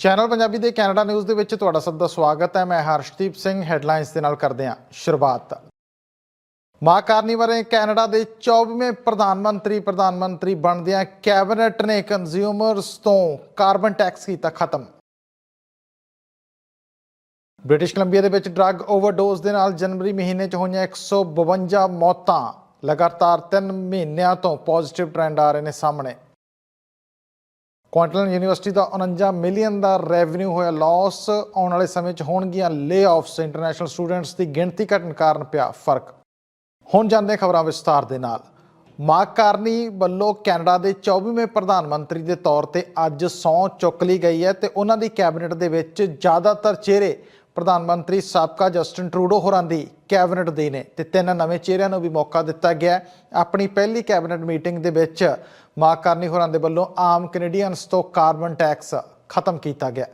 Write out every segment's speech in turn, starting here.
Channel Punjabi ਦੇ Canada news ਦੇ ਵਿੱਚ ਤੁਹਾਡਾ ਸਭ ਦਾ ਸਵਾਗਤ ਹੈ। ਮੈਂ ਹਰਸ਼ਦੀਪ ਸਿੰਘ, ਹੈਡਲਾਈਨਸ ਦੇ ਨਾਲ ਕਰਦੇ ਹਾਂ ਸ਼ੁਰੂਆਤ। ਮਾਂ ਕਾਰਨੀਵਲ ਨੇ ਕੈਨੇਡਾ ਦੇ 24ਵੇਂ ਪ੍ਰਧਾਨ ਮੰਤਰੀ ਪ੍ਰਧਾਨ ਮੰਤਰੀ ਬਣਦਿਆਂ ਕੈਬਨਿਟ ਨੇ ਕੰਜ਼ਿਊਮਰਸ ਤੋਂ ਕਾਰਬਨ ਟੈਕਸ ਕੀਤਾ ਖਤਮ। ਬ੍ਰਿਟਿਸ਼ ਕੋਲੰਬੀਆ ਦੇ ਵਿੱਚ ਡਰੱਗ ਓਵਰਡੋਜ਼ ਦੇ ਨਾਲ ਜਨਵਰੀ ਮਹੀਨੇ 'ਚ ਹੋਈਆਂ 152 ਮੌਤਾਂ। ਲਗਾਤਾਰ 3 ਮਹੀਨਿਆਂ ਤੋਂ ਪੋਜ਼ਿਟਿਵ ਟ੍ਰੈਂਡ ਆ ਰਹੇ ਨੇ ਸਾਹਮਣੇ। ਕੁਆਂਟਲਨ ਯੂਨੀਵਰਸਿਟੀ ਦਾ 49 ਮਿਲੀਅਨ ਦਾ ਰੈਵਨਿਊ ਹੋਇਆ ਲਾਸ ਆਉਣ ਵਾਲੇ ਸਮੇਂ 'ਚ ਹੋਣਗੀਆਂ ਲੇ-ਆਫਸ ਇੰਟਰਨੈਸ਼ਨਲ ਸਟੂਡੈਂਟਸ ਦੀ ਗਿਣਤੀ ਘਟਣ ਕਾਰਨ ਪਿਆ ਫ਼ਰਕ। ਹੁਣ ਜਾਂਦੇ ਖਬਰਾਂ ਵਿਸਤਾਰ ਦੇ ਨਾਲ। ਮਾਰਕ ਕਾਰਨੀ ਵੱਲੋਂ ਕੈਨੇਡਾ ਦੇ 24ਵੇਂ ਪ੍ਰਧਾਨ ਮੰਤਰੀ ਦੇ ਤੌਰ ਤੇ ਅੱਜ ਸਹੁੰ ਚੁੱਕ ਲਈ ਗਈ ਹੈ ਤੇ ਉਹਨਾਂ ਦੀ ਕੈਬਨਿਟ ਦੇ ਵਿੱਚ ਜ਼ਿਆਦਾਤਰ ਚਿਹਰੇ ਪ੍ਰਧਾਨ ਮੰਤਰੀ ਸਾਬਕਾ ਜਸਟਿਨ ਟਰੂਡੋ ਹੋਰਾਂ ਦੀ ਕੈਬਨਿਟ ਦੇ ਨੇ ਤੇ ਤਿੰਨ ਨਵੇਂ ਚਿਹਰਿਆਂ ਨੂੰ ਵੀ ਮੌਕਾ ਦਿੱਤਾ ਗਿਆ ਆਪਣੀ ਪਹਿਲੀ ਕੈਬਨਿਟ ਮੀਟਿੰਗ ਦੇ ਵਿੱਚ ਮਾਰਕ ਕਾਰਨੀ ਹੋਰਾਂ ਦੇ ਵੱਲੋਂ ਆਮ ਕੈਨੇਡੀਅਨਸ ਤੋਂ ਕਾਰਬਨ ਟੈਕਸ ਖਤਮ ਕੀਤਾ ਗਿਆ।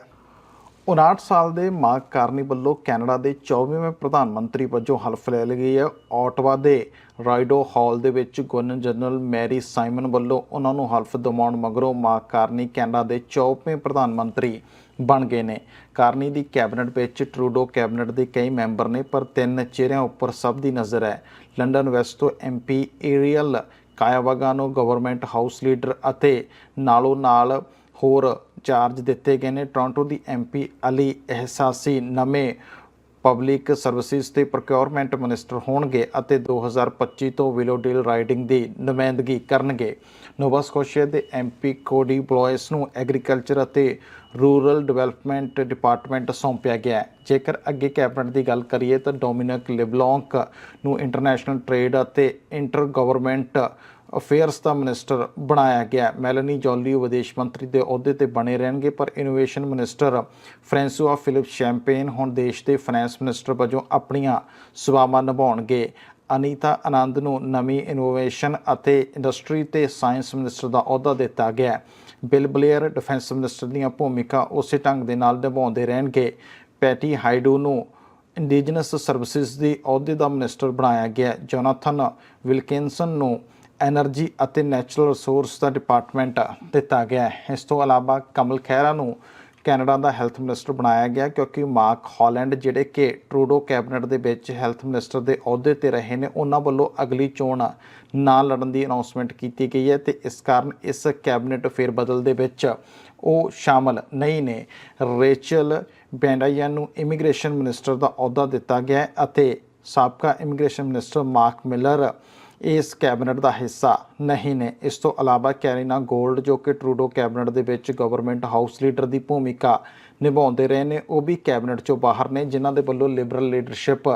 59 ਸਾਲ ਦੇ ਮਾਰਕ ਕਾਰਨੀ ਵੱਲੋਂ ਕੈਨੇਡਾ ਦੇ 24ਵੇਂ ਪ੍ਰਧਾਨ ਮੰਤਰੀ ਵਜੋਂ ਹਲਫ ਲੈ ਲਈ ਗਈ ਹੈ। ਆਟਵਾ ਦੇ ਰਾਈਡੋ ਹਾਲ ਦੇ ਵਿੱਚ ਗਵਰਨਰ ਜਨਰਲ ਮੈਰੀ ਸਾਈਮਨ ਵੱਲੋਂ ਉਹਨਾਂ ਨੂੰ ਹਲਫ ਦਿਵਾਉਣ ਮਗਰੋਂ ਮਾਰਕ ਕਾਰਨੀ ਕੈਨੇਡਾ ਦੇ 24ਵੇਂ ਪ੍ਰਧਾਨ ਮੰਤਰੀ ਬਣ ਗਏ ਨੇ। ਕਾਰਨੀ ਦੀ ਕੈਬਨਿਟ ਵਿੱਚ ਟਰੂਡੋ ਕੈਬਨਿਟ ਦੇ ਕਈ ਮੈਂਬਰ ਨੇ, ਪਰ ਤਿੰਨ ਚਿਹਰਿਆਂ ਉੱਪਰ ਸਭ ਦੀ ਨਜ਼ਰ ਹੈ। ਲੰਡਨ ਵੈਸਟ ਤੋਂ ਐਮਪੀ ਏਰੀਅਲ ਕਾਇਆਵਾਗਾਨੋ ਗਵਰਨਮੈਂਟ ਹਾਊਸ ਲੀਡਰ ਅਤੇ ਨਾਲੋਂ ਨਾਲ ਹੋਰ ਚਾਰਜ ਦਿੱਤੇ ਗਏ ਨੇ। ਟੋਰਾਂਟੋ ਦੀ ਐਮਪੀ ਅਲੀ ਅਹਿਸਾਸੀ ਨਵੇਂ ਪਬਲਿਕ ਸਰਵਿਸਿਜ਼ ਤੇ ਪ੍ਰੋਕਿਉਰਮੈਂਟ ਮਿਨਿਸਟਰ ਹੋਣਗੇ ਅਤੇ 2025 ਤੋਂ ਵਿਲੋ ਡੀਲ ਰਾਈਡਿੰਗ ਦੀ ਨੁਮਾਇੰਦਗੀ ਕਰਨਗੇ। ਨੋਵਾ ਸਕੋਸ਼ੀਆ ਦੇ ਐਮਪੀ ਕੋਡੀ ਬਲੋਇਸ ਨੂੰ ਐਗਰੀਕਲਚਰ ਅਤੇ ਰੂਰਲ ਡਿਵੈਲਪਮੈਂਟ ਡਿਪਾਰਟਮੈਂਟ ਸੌਂਪਿਆ ਗਿਆ ਹੈ। ਜੇਕਰ ਅੱਗੇ ਕੈਬਨਿਟ ਦੀ ਗੱਲ ਕਰੀਏ ਤਾਂ ਡੋਮਿਨਿਕ ਲਿਬਲੌਂਕ ਨੂੰ ਇੰਟਰਨੈਸ਼ਨਲ ਟ੍ਰੇਡ ਅਤੇ ਇੰਟਰ ਗਵਰਨਮੈਂਟ ਅਫੇਅਰਸ ਦਾ ਮਿਨਿਸਟਰ ਬਣਾਇਆ ਗਿਆ ਮੈਲਨੀ ਜੋਲੀ ਵਿਦੇਸ਼ ਮੰਤਰੀ ਦੇ ਅਹੁਦੇ ਤੇ ਬਣੇ ਰਹਿਣਗੇ, ਪਰ innovation minister Francois Philippe Champagne ਹੁਣ ਦੇਸ਼ ਦੇ ਫਾਈਨੈਂਸ ਮਿਨਿਸਟਰ ਵਜੋਂ ਆਪਣੀਆਂ ਸੇਵਾਵਾਂ ਨਿਭਾਉਣਗੇ। ਅਨੀਤਾ ਆਨੰਦ ਨੂੰ ਨਵੀਂ ਇਨੋਵੇਸ਼ਨ ਅਤੇ ਇੰਡਸਟਰੀ ਤੇ ਸਾਇੰਸ ਮਿਨਿਸਟਰ ਦਾ ਅਹੁਦਾ ਦਿੱਤਾ ਗਿਆ ਹੈ। ਬਿਲ ਬਲੇਅਰ ਡਿਫੈਂਸ ਮਿਨਿਸਟਰ ਦੀਆਂ ਭੂਮਿਕਾ ਉਸੇ ਢੰਗ ਦੇ ਨਾਲ ਨਿਭਾਉਂਦੇ ਰਹਿਣਗੇ। ਪੈਟੀ ਹਾਈਡੂ ਨੂੰ ਇੰਡੀਜਨਸ ਸਰਵਿਸਿਜ਼ ਦੀ ਅਹੁਦੇ ਦਾ ਮਿਨਿਸਟਰ ਬਣਾਇਆ ਗਿਆ ਜੋਨਾਥਨ ਵਿਲਕਿਨਸਨ ਨੂੰ ਐਨਰਜੀ ਅਤੇ ਨੈਚੁਰਲ ਰਿਸੋਰਸ ਦਾ ਡਿਪਾਰਟਮੈਂਟ ਦਿੱਤਾ ਗਿਆ ਹੈ। ਇਸ ਤੋਂ ਇਲਾਵਾ ਕਮਲ ਖਹਿਰਾ ਨੂੰ ਕੈਨੇਡਾ ਦਾ ਹੈਲਥ ਮਿਨਿਸਟਰ ਬਣਾਇਆ ਗਿਆ, ਕਿਉਂਕਿ ਮਾਰਕ ਹਾਲੈਂਡ ਜਿਹੜੇ ਕਿ ਟਰੂਡੋ ਕੈਬਨਿਟ ਦੇ ਵਿੱਚ ਹੈਲਥ ਮਿਨਿਸਟਰ ਦੇ ਅਹੁਦੇ ਤੇ ਰਹੇ ਨੇ, ਉਹਨਾਂ ਵੱਲੋਂ ਅਗਲੀ ਚੋਣ ਨਾ ਲੜਨ ਦੀ ਅਨਾਉਂਸਮੈਂਟ ਕੀਤੀ ਗਈ ਹੈ ਤੇ ਇਸ ਕਾਰਨ ਇਸ ਕੈਬਨਿਟ ਫੇਰਬਦਲ ਦੇ ਵਿੱਚ ਉਹ ਸ਼ਾਮਲ ਨਹੀਂ ਨੇ। ਰੇਚਲ ਬੈਂਡਾਈਆ ਨੂੰ ਇਮੀਗ੍ਰੇਸ਼ਨ ਮਿਨਿਸਟਰ ਦਾ ਅਹੁਦਾ ਦਿੱਤਾ ਗਿਆ ਅਤੇ ਸਾਬਕਾ ਇਮੀਗ੍ਰੇਸ਼ਨ ਮਿਨਿਸਟਰ ਮਾਰਕ ਮਿਲਰ ਇਸ ਕੈਬਨਿਟ ਦਾ ਹਿੱਸਾ ਨਹੀਂ ਨੇ। ਇਸ ਤੋਂ ਇਲਾਵਾ ਕੈਰੀਨਾ ਗੋਲਡ, ਜੋ ਕਿ ਟਰੂਡੋ ਕੈਬਨਿਟ ਦੇ ਵਿੱਚ ਗਵਰਨਮੈਂਟ ਹਾਊਸ ਲੀਡਰ ਦੀ ਭੂਮਿਕਾ ਨਿਭਾਉਂਦੇ ਰਹੇ ਨੇ, ਉਹ ਵੀ ਕੈਬਨਿਟ ਚੋਂ ਬਾਹਰ ਨੇ, ਜਿਨ੍ਹਾਂ ਦੇ ਵੱਲੋਂ ਲਿਬਰਲ ਲੀਡਰਸ਼ਿਪ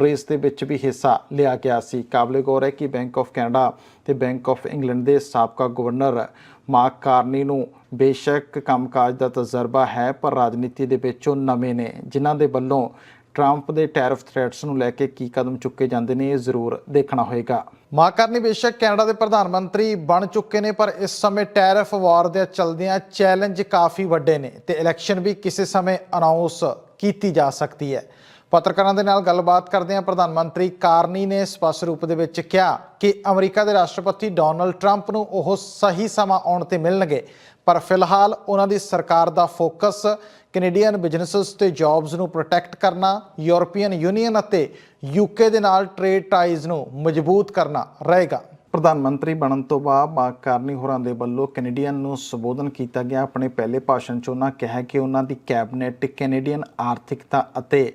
ਰੇਸ ਦੇ ਵਿੱਚ ਵੀ ਹਿੱਸਾ ਲਿਆ ਗਿਆ ਸੀ। ਕਾਬਲੇ ਗੌਰ ਹੈ ਕਿ ਬੈਂਕ ਆਫ ਕੈਨੇਡਾ ਤੇ ਬੈਂਕ ਆਫ ਇੰਗਲੈਂਡ ਦੇ ਸਾਬਕਾ ਗਵਰਨਰ ਮਾਰਕ ਕਾਰਨੀ ਨੂੰ ਬੇਸ਼ੱਕ ਕੰਮਕਾਜ ਦਾ ਤਜਰਬਾ ਹੈ, ਪਰ ਰਾਜਨੀਤੀ ਦੇ ਵਿੱਚ ਉਹ ਨਵੇਂ ਨੇ, ਜਿਨ੍ਹਾਂ ਦੇ ਵੱਲੋਂ ਟਰੰਪ ਦੇ ਟੈਰਿਫ ਥ੍ਰੈਟਸ ਨੂੰ ਲੈ ਕੇ ਕੀ ਕਦਮ ਚੁੱਕੇ ਜਾਂਦੇ ਨੇ, ਇਹ ਜ਼ਰੂਰ ਦੇਖਣਾ ਹੋਏਗਾ। ਮਾਰਕਰਨੀ ਬੇਸ਼ੱਕ ਕੈਨੇਡਾ ਦੇ ਪ੍ਰਧਾਨ ਮੰਤਰੀ ਬਣ ਚੁੱਕੇ ਨੇ, ਪਰ ਇਸ ਸਮੇਂ ਟੈਰਿਫ ਵਾਰ ਦੇ ਚਲਦਿਆਂ ਚੈਲੰਜ ਕਾਫੀ ਵੱਡੇ ਨੇ ਤੇ ਇਲੈਕਸ਼ਨ ਵੀ ਕਿਸੇ ਸਮੇਂ ਅਨਾਉਂਸ ਕੀਤੀ ਜਾ ਸਕਦੀ ਹੈ। ਪੱਤਰਕਾਰਾਂ ਦੇ ਨਾਲ ਗੱਲਬਾਤ ਕਰਦਿਆਂ ਪ੍ਰਧਾਨ ਮੰਤਰੀ ਕਾਰਨੀ ਨੇ ਸਪਸ਼ਟ ਰੂਪ ਦੇ ਵਿੱਚ ਕਿਹਾ ਕਿ ਅਮਰੀਕਾ ਦੇ ਰਾਸ਼ਟਰਪਤੀ ਡੋਨਲਡ ਟਰੰਪ ਨੂੰ ਉਹ ਸਹੀ ਸਮਾਂ ਆਉਣ ਤੇ ਮਿਲਣਗੇ, ਪਰ ਫਿਲਹਾਲ ਉਹਨਾਂ ਦੀ ਸਰਕਾਰ ਦਾ ਫੋਕਸ ਕੈਨੇਡੀਅਨ ਬਿਜ਼ਨੈਸਸ ਤੇ ਜੌਬਸ ਨੂੰ ਪ੍ਰੋਟੈਕਟ ਕਰਨਾ ਯੂਰਪੀਅਨ ਯੂਨੀਅਨ ਅਤੇ ਯੂਕੇ ਦੇ ਨਾਲ ਟ੍ਰੇਡ ਟਾਈਜ਼ ਨੂੰ ਮਜ਼ਬੂਤ ਕਰਨਾ ਰਹੇਗਾ। ਪ੍ਰਧਾਨ ਮੰਤਰੀ ਬਣਨ ਤੋਂ ਬਾਅਦ ਮਾਰਕ ਕਾਰਨੀ ਹੋਰਾਂ ਦੇ ਵੱਲੋਂ ਕੈਨੇਡੀਅਨ ਨੂੰ ਸੰਬੋਧਨ ਕੀਤਾ ਗਿਆ। ਆਪਣੇ ਪਹਿਲੇ ਭਾਸ਼ਣ 'ਚ ਉਹਨਾਂ ਕਿਹਾ ਕਿ ਉਹਨਾਂ ਦੀ ਕੈਬਨਿਟ ਕੈਨੇਡੀਅਨ ਆਰਥਿਕਤਾ ਅਤੇ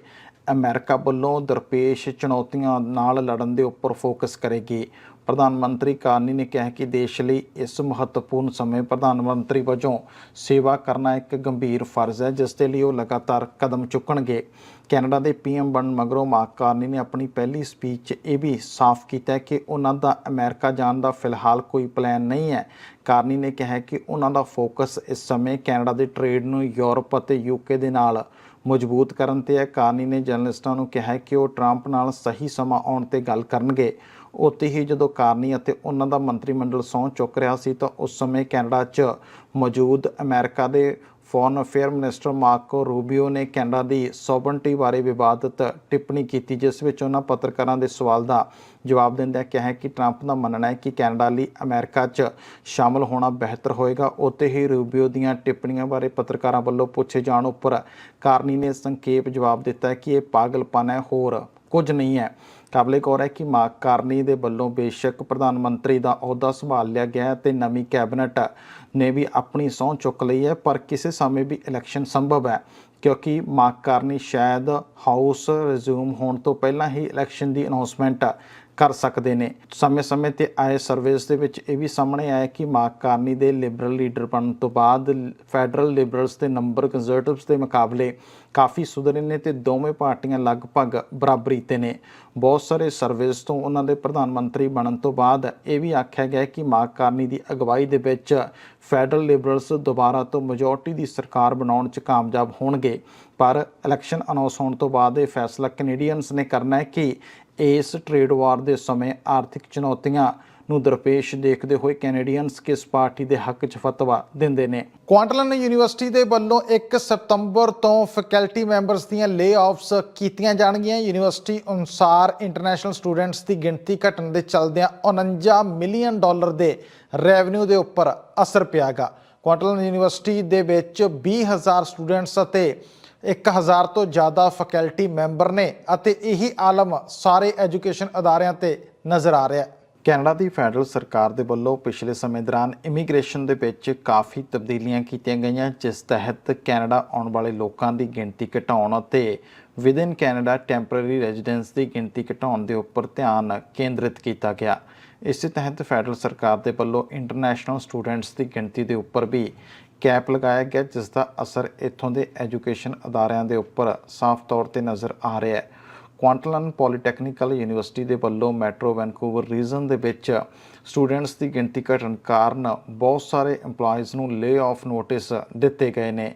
ਅਮਰੀਕਾ ਵੱਲੋਂ ਦਰਪੇਸ਼ ਚੁਣੌਤੀਆਂ ਨਾਲ ਲੜਨ ਦੇ ਉੱਪਰ ਫੋਕਸ ਕਰੇਗੀ। ਪ੍ਰਧਾਨ ਮੰਤਰੀ ਕਾਰਨੀ ਨੇ ਕਿਹਾ ਕਿ ਦੇਸ਼ ਲਈ ਇਸ ਮਹੱਤਵਪੂਰਨ ਸਮੇਂ ਪ੍ਰਧਾਨ ਮੰਤਰੀ ਵਜੋਂ ਸੇਵਾ ਕਰਨਾ ਇੱਕ ਗੰਭੀਰ ਫਰਜ਼ ਹੈ, ਜਿਸ ਦੇ ਲਈ ਉਹ ਲਗਾਤਾਰ ਕਦਮ ਚੁੱਕਣਗੇ। ਕੈਨੇਡਾ ਦੇ ਪੀਐਮ ਬਣਨ ਮਗਰੋਂ ਮਾਰਕ ਕਾਰਨੀ ਨੇ ਆਪਣੀ ਪਹਿਲੀ ਸਪੀਚ 'ਚ ਇਹ ਵੀ ਸਾਫ਼ ਕੀਤਾ ਕਿ ਉਹਨਾਂ ਦਾ ਅਮਰੀਕਾ ਜਾਣ ਦਾ ਫਿਲਹਾਲ ਕੋਈ ਪਲਾਨ ਨਹੀਂ ਹੈ। ਕਾਰਨੀ ਨੇ ਕਿਹਾ ਕਿ ਉਹਨਾਂ ਦਾ ਫੋਕਸ ਇਸ ਸਮੇਂ ਕੈਨੇਡਾ ਦੇ ਟ੍ਰੇਡ ਨੂੰ ਯੂਰਪ ਅਤੇ ਯੂਕੇ ਦੇ ਨਾਲ ਮਜ਼ਬੂਤ ਕਰਨ ਤੇ ਹੈ ਕਾਰਨੀ ਨੇ ਜਰਨਲਿਸਟਾਂ ਨੂੰ ਕਿਹਾ ਕਿ ਉਹ ਟਰੰਪ ਨਾਲ ਸਹੀ ਸਮਾਂ ਆਉਣ ਤੇ ਗੱਲ ਕਰਨਗੇ। ਉੱਥੇ ਹੀ ਜਦੋਂ ਕਾਰਨੀ ਅਤੇ ਉਹਨਾਂ ਦਾ ਮੰਤਰੀ ਮੰਡਲ ਸਹੁੰ ਚੁੱਕ ਰਿਹਾ ਸੀ ਤਾਂ ਉਸ ਸਮੇਂ ਕੈਨੇਡਾ 'ਚ ਮੌਜੂਦ ਅਮਰੀਕਾ ਦੇ foreign affair minister Marco Rubio ਨੇ ਕੈਨੇਡਾ ਦੀ ਸੋਵਰਨਟੀ ਬਾਰੇ ਵਿਵਾਦਤ ਟਿੱਪਣੀ ਕੀਤੀ, ਜਿਸ ਵਿੱਚ ਉਹਨਾਂ ਪੱਤਰਕਾਰਾਂ ਦੇ ਸਵਾਲ ਦਾ ਜਵਾਬ ਦਿੰਦਿਆਂ ਕਿਹਾ ਕਿ ਟਰੰਪ ਦਾ ਮੰਨਣਾ ਹੈ ਕਿ ਕੈਨੇਡਾ ਲਈ ਅਮਰੀਕਾ 'ਚ ਸ਼ਾਮਲ ਹੋਣਾ ਬਿਹਤਰ ਹੋਏਗਾ। ਉੱਥੇ ਹੀ ਰੂਬੀਓ ਦੀਆਂ ਟਿੱਪਣੀਆਂ ਬਾਰੇ ਪੱਤਰਕਾਰਾਂ ਵੱਲੋਂ ਪੁੱਛੇ ਜਾਣ ਉੱਪਰ ਕਾਰਨੀ ਨੇ ਸੰਖੇਪ ਜਵਾਬ ਦਿੱਤਾ ਕਿ ਇਹ ਪਾਗਲਪਨ ਹੈ, ਹੋਰ ਕੁਝ ਨਹੀਂ ਹੈ। ਕਾਬਲੇ ਗੌਰ ਹੈ ਕਿ ਮਾਰਕ ਕਾਰਨੀ ਦੇ ਵੱਲੋਂ ਬੇਸ਼ੱਕ ਪ੍ਰਧਾਨ ਮੰਤਰੀ ਦਾ ਅਹੁਦਾ ਸੰਭਾਲ ਲਿਆ ਗਿਆ ਹੈ ਤੇ ਨਵੀਂ ਕੈਬਨਿਟ ਨੇ ਵੀ ਆਪਣੀ ਸਹੁੰ ਚੁੱਕ ਲਈ ਹੈ, ਪਰ ਕਿਸੇ ਸਮੇਂ ਵੀ ਇਲੈਕਸ਼ਨ ਸੰਭਵ ਹੈ, ਕਿਉਂਕਿ ਮਾਰਕ ਕਰਨੀ ਸ਼ਾਇਦ ਹਾਊਸ ਰਿਜ਼ਿਊਮ ਹੋਣ ਤੋਂ ਪਹਿਲਾਂ ਹੀ ਇਲੈਕਸ਼ਨ ਦੀ ਅਨਾਉਂਸਮੈਂਟ ਕਰ ਸਕਦੇ ਨੇ। ਸਮੇਂ-ਸਮੇਂ ਤੇ ਆਏ ਸਰਵੇਸ ਦੇ ਵਿੱਚ ਇਹ ਵੀ ਸਾਹਮਣੇ ਆਇਆ ਕਿ ਮਾਰਕ ਕਾਰਨੀ ਦੇ ਲਿਬਰਲ ਲੀਡਰ ਬਣਨ ਤੋਂ ਬਾਅਦ ਫੈਡਰਲ ਲਿਬਰਲਸ ਦੇ ਨੰਬਰ ਕੰਜ਼ਰਵੇਟਿਵਸ ਦੇ ਮੁਕਾਬਲੇ ਕਾਫੀ ਸੁਧਰੇ ਨੇ ਤੇ ਦੋਵੇਂ ਪਾਰਟੀਆਂ ਲਗਭਗ ਬਰਾਬਰੀ ਤੇ ਨੇ। ਬਹੁਤ ਸਾਰੇ ਸਰਵੇਸ ਤੋਂ ਉਹਨਾਂ ਦੇ ਪ੍ਰਧਾਨ ਮੰਤਰੀ ਬਣਨ ਤੋਂ ਬਾਅਦ ਇਹ ਵੀ ਆਖਿਆ ਗਿਆ ਕਿ ਮਾਰਕ ਕਾਰਨੀ ਦੀ ਅਗਵਾਈ ਦੇ ਵਿੱਚ ਫੈਡਰਲ ਲਿਬਰਲਸ ਦੁਬਾਰਾ ਤੋਂ ਮੈਜੋਰਟੀ ਦੀ ਸਰਕਾਰ ਬਣਾਉਣ 'ਚ ਕਾਮਯਾਬ ਹੋਣਗੇ। ਪਰ ਇਲੈਕਸ਼ਨ ਅਨਾਉਂਸ ਹੋਣ ਤੋਂ ਬਾਅਦ ਇਹ ਫੈਸਲਾ ਕੈਨੇਡੀਅਨਸ ਨੇ ਕਰਨਾ ਹੈ ਕਿ ਇਸ ਟ੍ਰੇਡ ਵਾਰ ਦੇ ਸਮੇਂ ਆਰਥਿਕ ਚੁਣੌਤੀਆਂ ਨੂੰ ਦਰਪੇਸ਼ ਦੇਖਦੇ ਹੋਏ ਕੈਨੇਡੀਅਨਸ ਕਿਸ ਪਾਰਟੀ ਦੇ ਹੱਕ 'ਚ ਫਤਵਾ ਦਿੰਦੇ ਨੇ? ਕੁਆਂਟਲਨ ਯੂਨੀਵਰਸਿਟੀ ਦੇ ਵੱਲੋਂ 1 ਸਤੰਬਰ ਤੋਂ ਫੈਕਲਟੀ ਮੈਂਬਰਸ ਦੀਆਂ ਲੇ-ਆਫਸ ਕੀਤੀਆਂ ਜਾਣਗੀਆਂ। ਯੂਨੀਵਰਸਿਟੀ ਅਨੁਸਾਰ ਇੰਟਰਨੈਸ਼ਨਲ ਸਟੂਡੈਂਟਸ ਦੀ ਗਿਣਤੀ ਘਟਣ ਦੇ ਚਲਦਿਆਂ 49 ਮਿਲੀਅਨ ਡਾਲਰ ਦੇ ਰੈਵਨਿਊ ਦੇ ਉੱਪਰ ਅਸਰ ਪਿਆਗਾ। ਕੁਆਂਟਲਨ ਯੂਨੀਵਰਸਿਟੀ ਦੇ ਵਿੱਚ 20000 ਸਟੂਡੈਂਟਸ ਅਤੇ 1000 ਤੋਂ ਜ਼ਿਆਦਾ ਫੈਕਲਟੀ ਮੈਂਬਰ ਨੇ ਅਤੇ ਇਹੀ ਆਲਮ ਸਾਰੇ ਐਜੂਕੇਸ਼ਨ ਅਦਾਰਿਆਂ ਤੇ ਨਜ਼ਰ ਆ ਰਿਹਾ ਹੈ। ਕੈਨੇਡਾ ਦੀ ਫੈਡਰਲ ਸਰਕਾਰ ਦੇ ਵੱਲੋਂ ਪਿਛਲੇ ਸਮੇਂ ਦੌਰਾਨ ਇਮੀਗ੍ਰੇਸ਼ਨ ਦੇ ਵਿੱਚ ਕਾਫੀ ਤਬਦੀਲੀਆਂ ਕੀਤੀਆਂ ਗਈਆਂ, ਜਿਸ ਤਹਿਤ ਕੈਨੇਡਾ ਆਉਣ ਵਾਲੇ ਲੋਕਾਂ ਦੀ ਗਿਣਤੀ ਘਟਾਉਣ ਅਤੇ ਵਿਦਿਨ ਕੈਨੇਡਾ ਟੈਂਪਰੇਰੀ ਰੈਜ਼ੀਡੈਂਸ ਦੀ ਗਿਣਤੀ ਘਟਾਉਣ ਦੇ ਉੱਪਰ ਧਿਆਨ ਕੇਂਦਰਿਤ ਕੀਤਾ ਗਿਆ। ਇਸੇ ਤਹਿਤ ਫੈਡਰਲ ਸਰਕਾਰ ਦੇ ਵੱਲੋਂ ਇੰਟਰਨੈਸ਼ਨਲ ਸਟੂਡੈਂਟਸ ਦੀ ਗਿਣਤੀ ਦੇ ਉੱਪਰ ਵੀ ਕੈਪ ਲਗਾਇਆ ਗਿਆ, ਜਿਸ ਦਾ ਅਸਰ ਇੱਥੋਂ ਦੇ ਐਜੂਕੇਸ਼ਨ ਅਦਾਰਿਆਂ ਦੇ ਉੱਪਰ ਸਾਫ਼ ਤੌਰ ਤੇ ਨਜ਼ਰ ਆ ਰਿਹਾ ਹੈ। ਕੁਆਂਟਲਨ ਪੋਲੀਟੈਕਨੀਕਲ ਯੂਨੀਵਰਸਿਟੀ ਦੇ ਵੱਲੋਂ ਮੈਟਰੋ ਵੈਨਕੂਵਰ ਰੀਜਨ ਦੇ ਵਿੱਚ ਸਟੂਡੈਂਟਸ ਦੀ ਗਿਣਤੀ ਘਟਣ ਕਾਰਨ ਬਹੁਤ ਸਾਰੇ EMPLOYEES ਨੂੰ ਲੇ ਆਫ ਨੋਟਿਸ ਦਿੱਤੇ ਗਏ ਨੇ।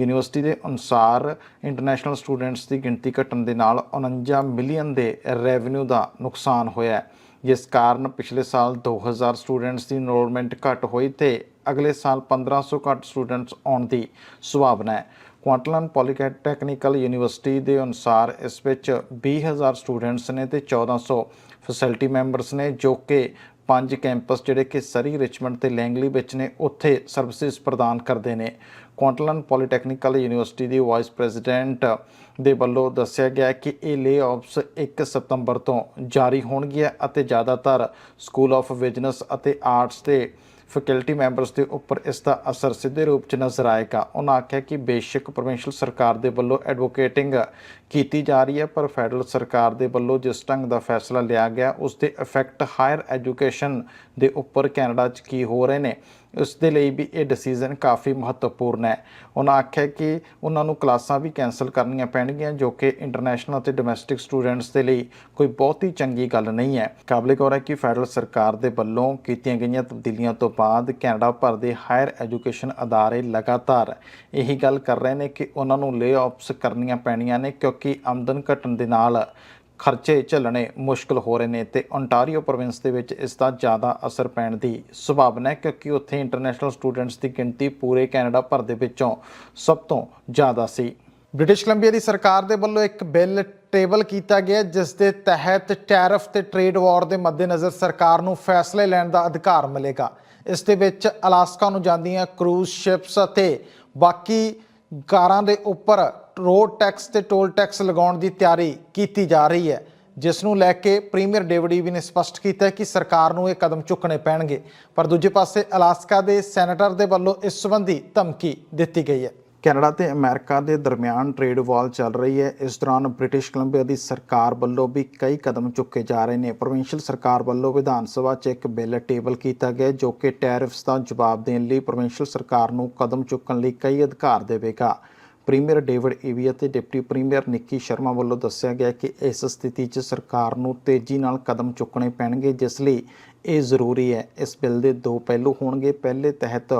ਯੂਨੀਵਰਸਿਟੀ ਦੇ ਅਨੁਸਾਰ ਇੰਟਰਨੈਸ਼ਨਲ ਸਟੂਡੈਂਟਸ ਦੀ ਗਿਣਤੀ ਘਟਣ ਦੇ ਨਾਲ 49 ਮਿਲੀਅਨ ਦੇ ਰੈਵਨਿਊ ਦਾ ਨੁਕਸਾਨ ਹੋਇਆ ਹੈ। ਜਿਸ ਕਾਰਨ ਪਿਛਲੇ ਸਾਲ 2000 ਸਟੂਡੈਂਟਸ ਦੀ ਇਨਰੋਲਮੈਂਟ ਘੱਟ ਹੋਈ ਤੇ ਅਗਲੇ ਸਾਲ 1500 ਘੱਟ ਸਟੂਡੈਂਟਸ ਆਉਣ ਦੀ ਸੰਭਾਵਨਾ ਹੈ। ਕੁਆਂਟਲਨ ਪੋਲੀਟੈਕਨੀਕਲ ਯੂਨੀਵਰਸਿਟੀ ਦੇ ਅਨੁਸਾਰ ਇਸ ਵਿੱਚ 20000 ਸਟੂਡੈਂਟਸ ਨੇ ਤੇ 1400 ਫੈਸਿਲਿਟੀ ਮੈਂਬਰਸ ਨੇ, ਜੋ ਕਿ ਪੰਜ ਕੈਂਪਸ ਜਿਹੜੇ ਕਿ ਸਰੀ, ਰਿਚਮੰਡ ਤੇ ਲੈਂਗਲੀ ਵਿੱਚ ਨੇ, ਉੱਥੇ ਸਰਵਿਸਿਜ਼ ਪ੍ਰਦਾਨ ਕਰਦੇ ਨੇ। ਕੁਆਂਟਲਨ ਪੋਲੀਟੈਕਨੀਕਲ ਯੂਨੀਵਰਸਿਟੀ ਦੀ ਵਾਈਸ ਪ੍ਰੈਜ਼ੀਡੈਂਟ ਦੇ ਵੱਲੋਂ ਦੱਸਿਆ ਗਿਆ ਕਿ ਇਹ ਲੇ-ਆਫਸ 1 ਸਤੰਬਰ ਤੋਂ ਜਾਰੀ ਹੋਣਗੀਆਂ ਅਤੇ ਜ਼ਿਆਦਾਤਰ ਸਕੂਲ ਆਫ ਬਿਜ਼ਨਸ ਅਤੇ ਆਰਟਸ ਦੇ ਫੈਕਲਟੀ ਮੈਂਬਰਸ ਦੇ ਉੱਪਰ ਇਸ ਦਾ ਅਸਰ ਸਿੱਧੇ ਰੂਪ 'ਚ ਨਜ਼ਰ ਆਏਗਾ। ਉਹਨਾਂ ਆਖਿਆ ਕਿ ਬੇਸ਼ੱਕ ਪ੍ਰੋਵਿੰਸ਼ਲ ਸਰਕਾਰ ਦੇ ਵੱਲੋਂ ਐਡਵੋਕੇਟਿੰਗ ਕੀਤੀ ਜਾ ਰਹੀ ਹੈ, ਪਰ ਫੈਡਰਲ ਸਰਕਾਰ ਦੇ ਵੱਲੋਂ ਜਿਸ ਢੰਗ ਦਾ ਫੈਸਲਾ ਲਿਆ ਗਿਆ, ਉਸ ਦੇ ਇਫੈਕਟ ਹਾਇਰ ਐਜੂਕੇਸ਼ਨ ਦੇ ਉੱਪਰ ਕੈਨੇਡਾ 'ਚ ਕੀ ਹੋ ਰਹੇ ਨੇ ਉਸ ਦੇ ਲਈ ਵੀ ਇਹ ਡਿਸੀਜਨ ਕਾਫੀ ਮਹੱਤਵਪੂਰਨ ਹੈ। ਉਹਨਾਂ ਆਖਿਆ ਕਿ ਉਹਨਾਂ ਨੂੰ ਕਲਾਸਾਂ ਵੀ ਕੈਨਸਲ ਕਰਨੀਆਂ ਪੈਣਗੀਆਂ, ਜੋ ਕਿ ਇੰਟਰਨੈਸ਼ਨਲ ਅਤੇ ਡੋਮੈਸਟਿਕ ਸਟੂਡੈਂਟਸ ਦੇ ਲਈ ਕੋਈ ਬਹੁਤ ਹੀ ਚੰਗੀ ਗੱਲ ਨਹੀਂ ਹੈ। ਕਾਬਲੇ ਗੌਰ ਹੈ ਕਿ ਫੈਡਰਲ ਸਰਕਾਰ ਦੇ ਵੱਲੋਂ ਕੀਤੀਆਂ ਗਈਆਂ ਤਬਦੀਲੀਆਂ ਤੋਂ ਬਾਅਦ ਕੈਨੇਡਾ ਭਰ ਦੇ ਹਾਇਰ ਐਜੂਕੇਸ਼ਨ ਅਦਾਰੇ ਲਗਾਤਾਰ ਇਹੀ ਗੱਲ ਕਰ ਰਹੇ ਨੇ ਕਿ ਉਹਨਾਂ ਨੂੰ ਲੇ-ਆਫਸ ਕਰਨੀਆਂ ਪੈਣੀਆਂ ਨੇ, ਕਿਉਂਕਿ ਆਮਦਨ ਘਟਣ ਦੇ ਨਾਲ ਖਰਚੇ ਝੱਲਣੇ ਮੁਸ਼ਕਲ ਹੋ ਰਹੇ ਨੇ ਤੇ ਓਨਟਾਰੀਓ ਪ੍ਰੋਵਿੰਸ ਦੇ ਵਿੱਚ ਇਸ ਦਾ ਜ਼ਿਆਦਾ ਅਸਰ ਪੈਣ ਦੀ ਸੰਭਾਵਨਾ ਹੈ ਕਿਉਂਕਿ ਉੱਥੇ ਇੰਟਰਨੈਸ਼ਨਲ ਸਟੂਡੈਂਟਸ ਦੀ ਗਿਣਤੀ ਪੂਰੇ ਕੈਨੇਡਾ ਭਰ ਦੇ ਵਿੱਚੋਂ ਸਭ ਤੋਂ ਜ਼ਿਆਦਾ ਸੀ। ਬ੍ਰਿਟਿਸ਼ ਕੋਲੰਬੀਆ ਦੀ ਸਰਕਾਰ ਦੇ ਵੱਲੋਂ ਇੱਕ ਬਿੱਲ ਟੇਬਲ ਕੀਤਾ ਗਿਆ, ਜਿਸ ਦੇ ਤਹਿਤ ਟੈਰਫ ਤੇ ਟ੍ਰੇਡ ਵਾਰ ਦੇ ਮੱਦੇਨਜ਼ਰ ਸਰਕਾਰ ਨੂੰ ਫੈਸਲੇ ਲੈਣ ਦਾ ਅਧਿਕਾਰ ਮਿਲੇਗਾ। ਇਸ ਦੇ ਵਿੱਚ ਅਲਾਸਕਾ ਨੂੰ ਜਾਂਦੀਆਂ ਕਰੂਜ਼ ਸ਼ਿਪਸ ਅਤੇ ਬਾਕੀ ਕਾਰਾਂ ਦੇ ਉੱਪਰ ਰੋਡ ਟੈਕਸ ਤੇ ਟੋਲ ਟੈਕਸ ਲਗਾਉਣ ਦੀ ਤਿਆਰੀ ਕੀਤੀ ਜਾ ਰਹੀ ਹੈ, ਜਿਸ ਨੂੰ ਲੈ ਕੇ ਪ੍ਰੀਮੀਅਰ ਡੇਵਿਡ ਈਵੀ ਨੇ ਸਪਸ਼ਟ ਕੀਤਾ ਕਿ ਸਰਕਾਰ ਨੂੰ ਇਹ ਕਦਮ ਚੁੱਕਣੇ ਪੈਣਗੇ। ਪਰ ਦੂਜੇ ਪਾਸੇ ਅਲਾਸਕਾ ਦੇ ਸੈਨੇਟਰ ਦੇ ਵੱਲੋਂ ਇਸ ਸੰਬੰਧੀ ਧਮਕੀ ਦਿੱਤੀ ਗਈ ਹੈ। ਕੈਨੇਡਾ ਤੇ ਅਮਰੀਕਾ ਦੇ ਦਰਮਿਆਨ ਟ੍ਰੇਡ ਵਾਰ ਚੱਲ ਰਹੀ ਹੈ। ਇਸ ਦੌਰਾਨ ਬ੍ਰਿਟਿਸ਼ ਕੋਲੰਬੀਆ ਦੀ ਸਰਕਾਰ ਵੱਲੋਂ ਵੀ ਕਈ ਕਦਮ ਚੁੱਕੇ ਜਾ ਰਹੇ ਨੇ। ਪ੍ਰੋਵਿੰਸ਼ੀਅਲ ਸਰਕਾਰ ਵੱਲੋਂ ਵਿਧਾਨ ਸਭਾ 'ਚ ਇੱਕ ਬਿੱਲ ਟੇਬਲ ਕੀਤਾ ਗਿਆ ਜੋ ਕਿ ਟੈਰਿਫਸ ਦਾ ਜਵਾਬ ਦੇਣ ਲਈ ਪ੍ਰੋਵਿੰਸ਼ੀਅਲ ਸਰਕਾਰ ਨੂੰ ਕਦਮ ਚੁੱਕਣ ਲਈ ਕਈ ਅਧਿਕਾਰ ਦੇਵੇਗਾ। ਪ੍ਰੀਮੀਅਰ ਡੇਵਿਡ ਈਵੀ ਅਤੇ ਡਿਪਟੀ ਪ੍ਰੀਮੀਅਰ ਨਿੱਕੀ ਸ਼ਰਮਾ ਵੱਲੋਂ ਦੱਸਿਆ ਗਿਆ ਕਿ ਇਸ ਸਥਿਤੀ 'ਚ ਸਰਕਾਰ ਨੂੰ ਤੇਜ਼ੀ ਨਾਲ ਕਦਮ ਚੁੱਕਣੇ ਪੈਣਗੇ, ਜਿਸ ਲਈ ਇਹ ਜ਼ਰੂਰੀ ਹੈ। ਇਸ ਬਿੱਲ ਦੇ ਦੋ ਪਹਿਲੂ ਹੋਣਗੇ। ਪਹਿਲੇ ਤਹਿਤ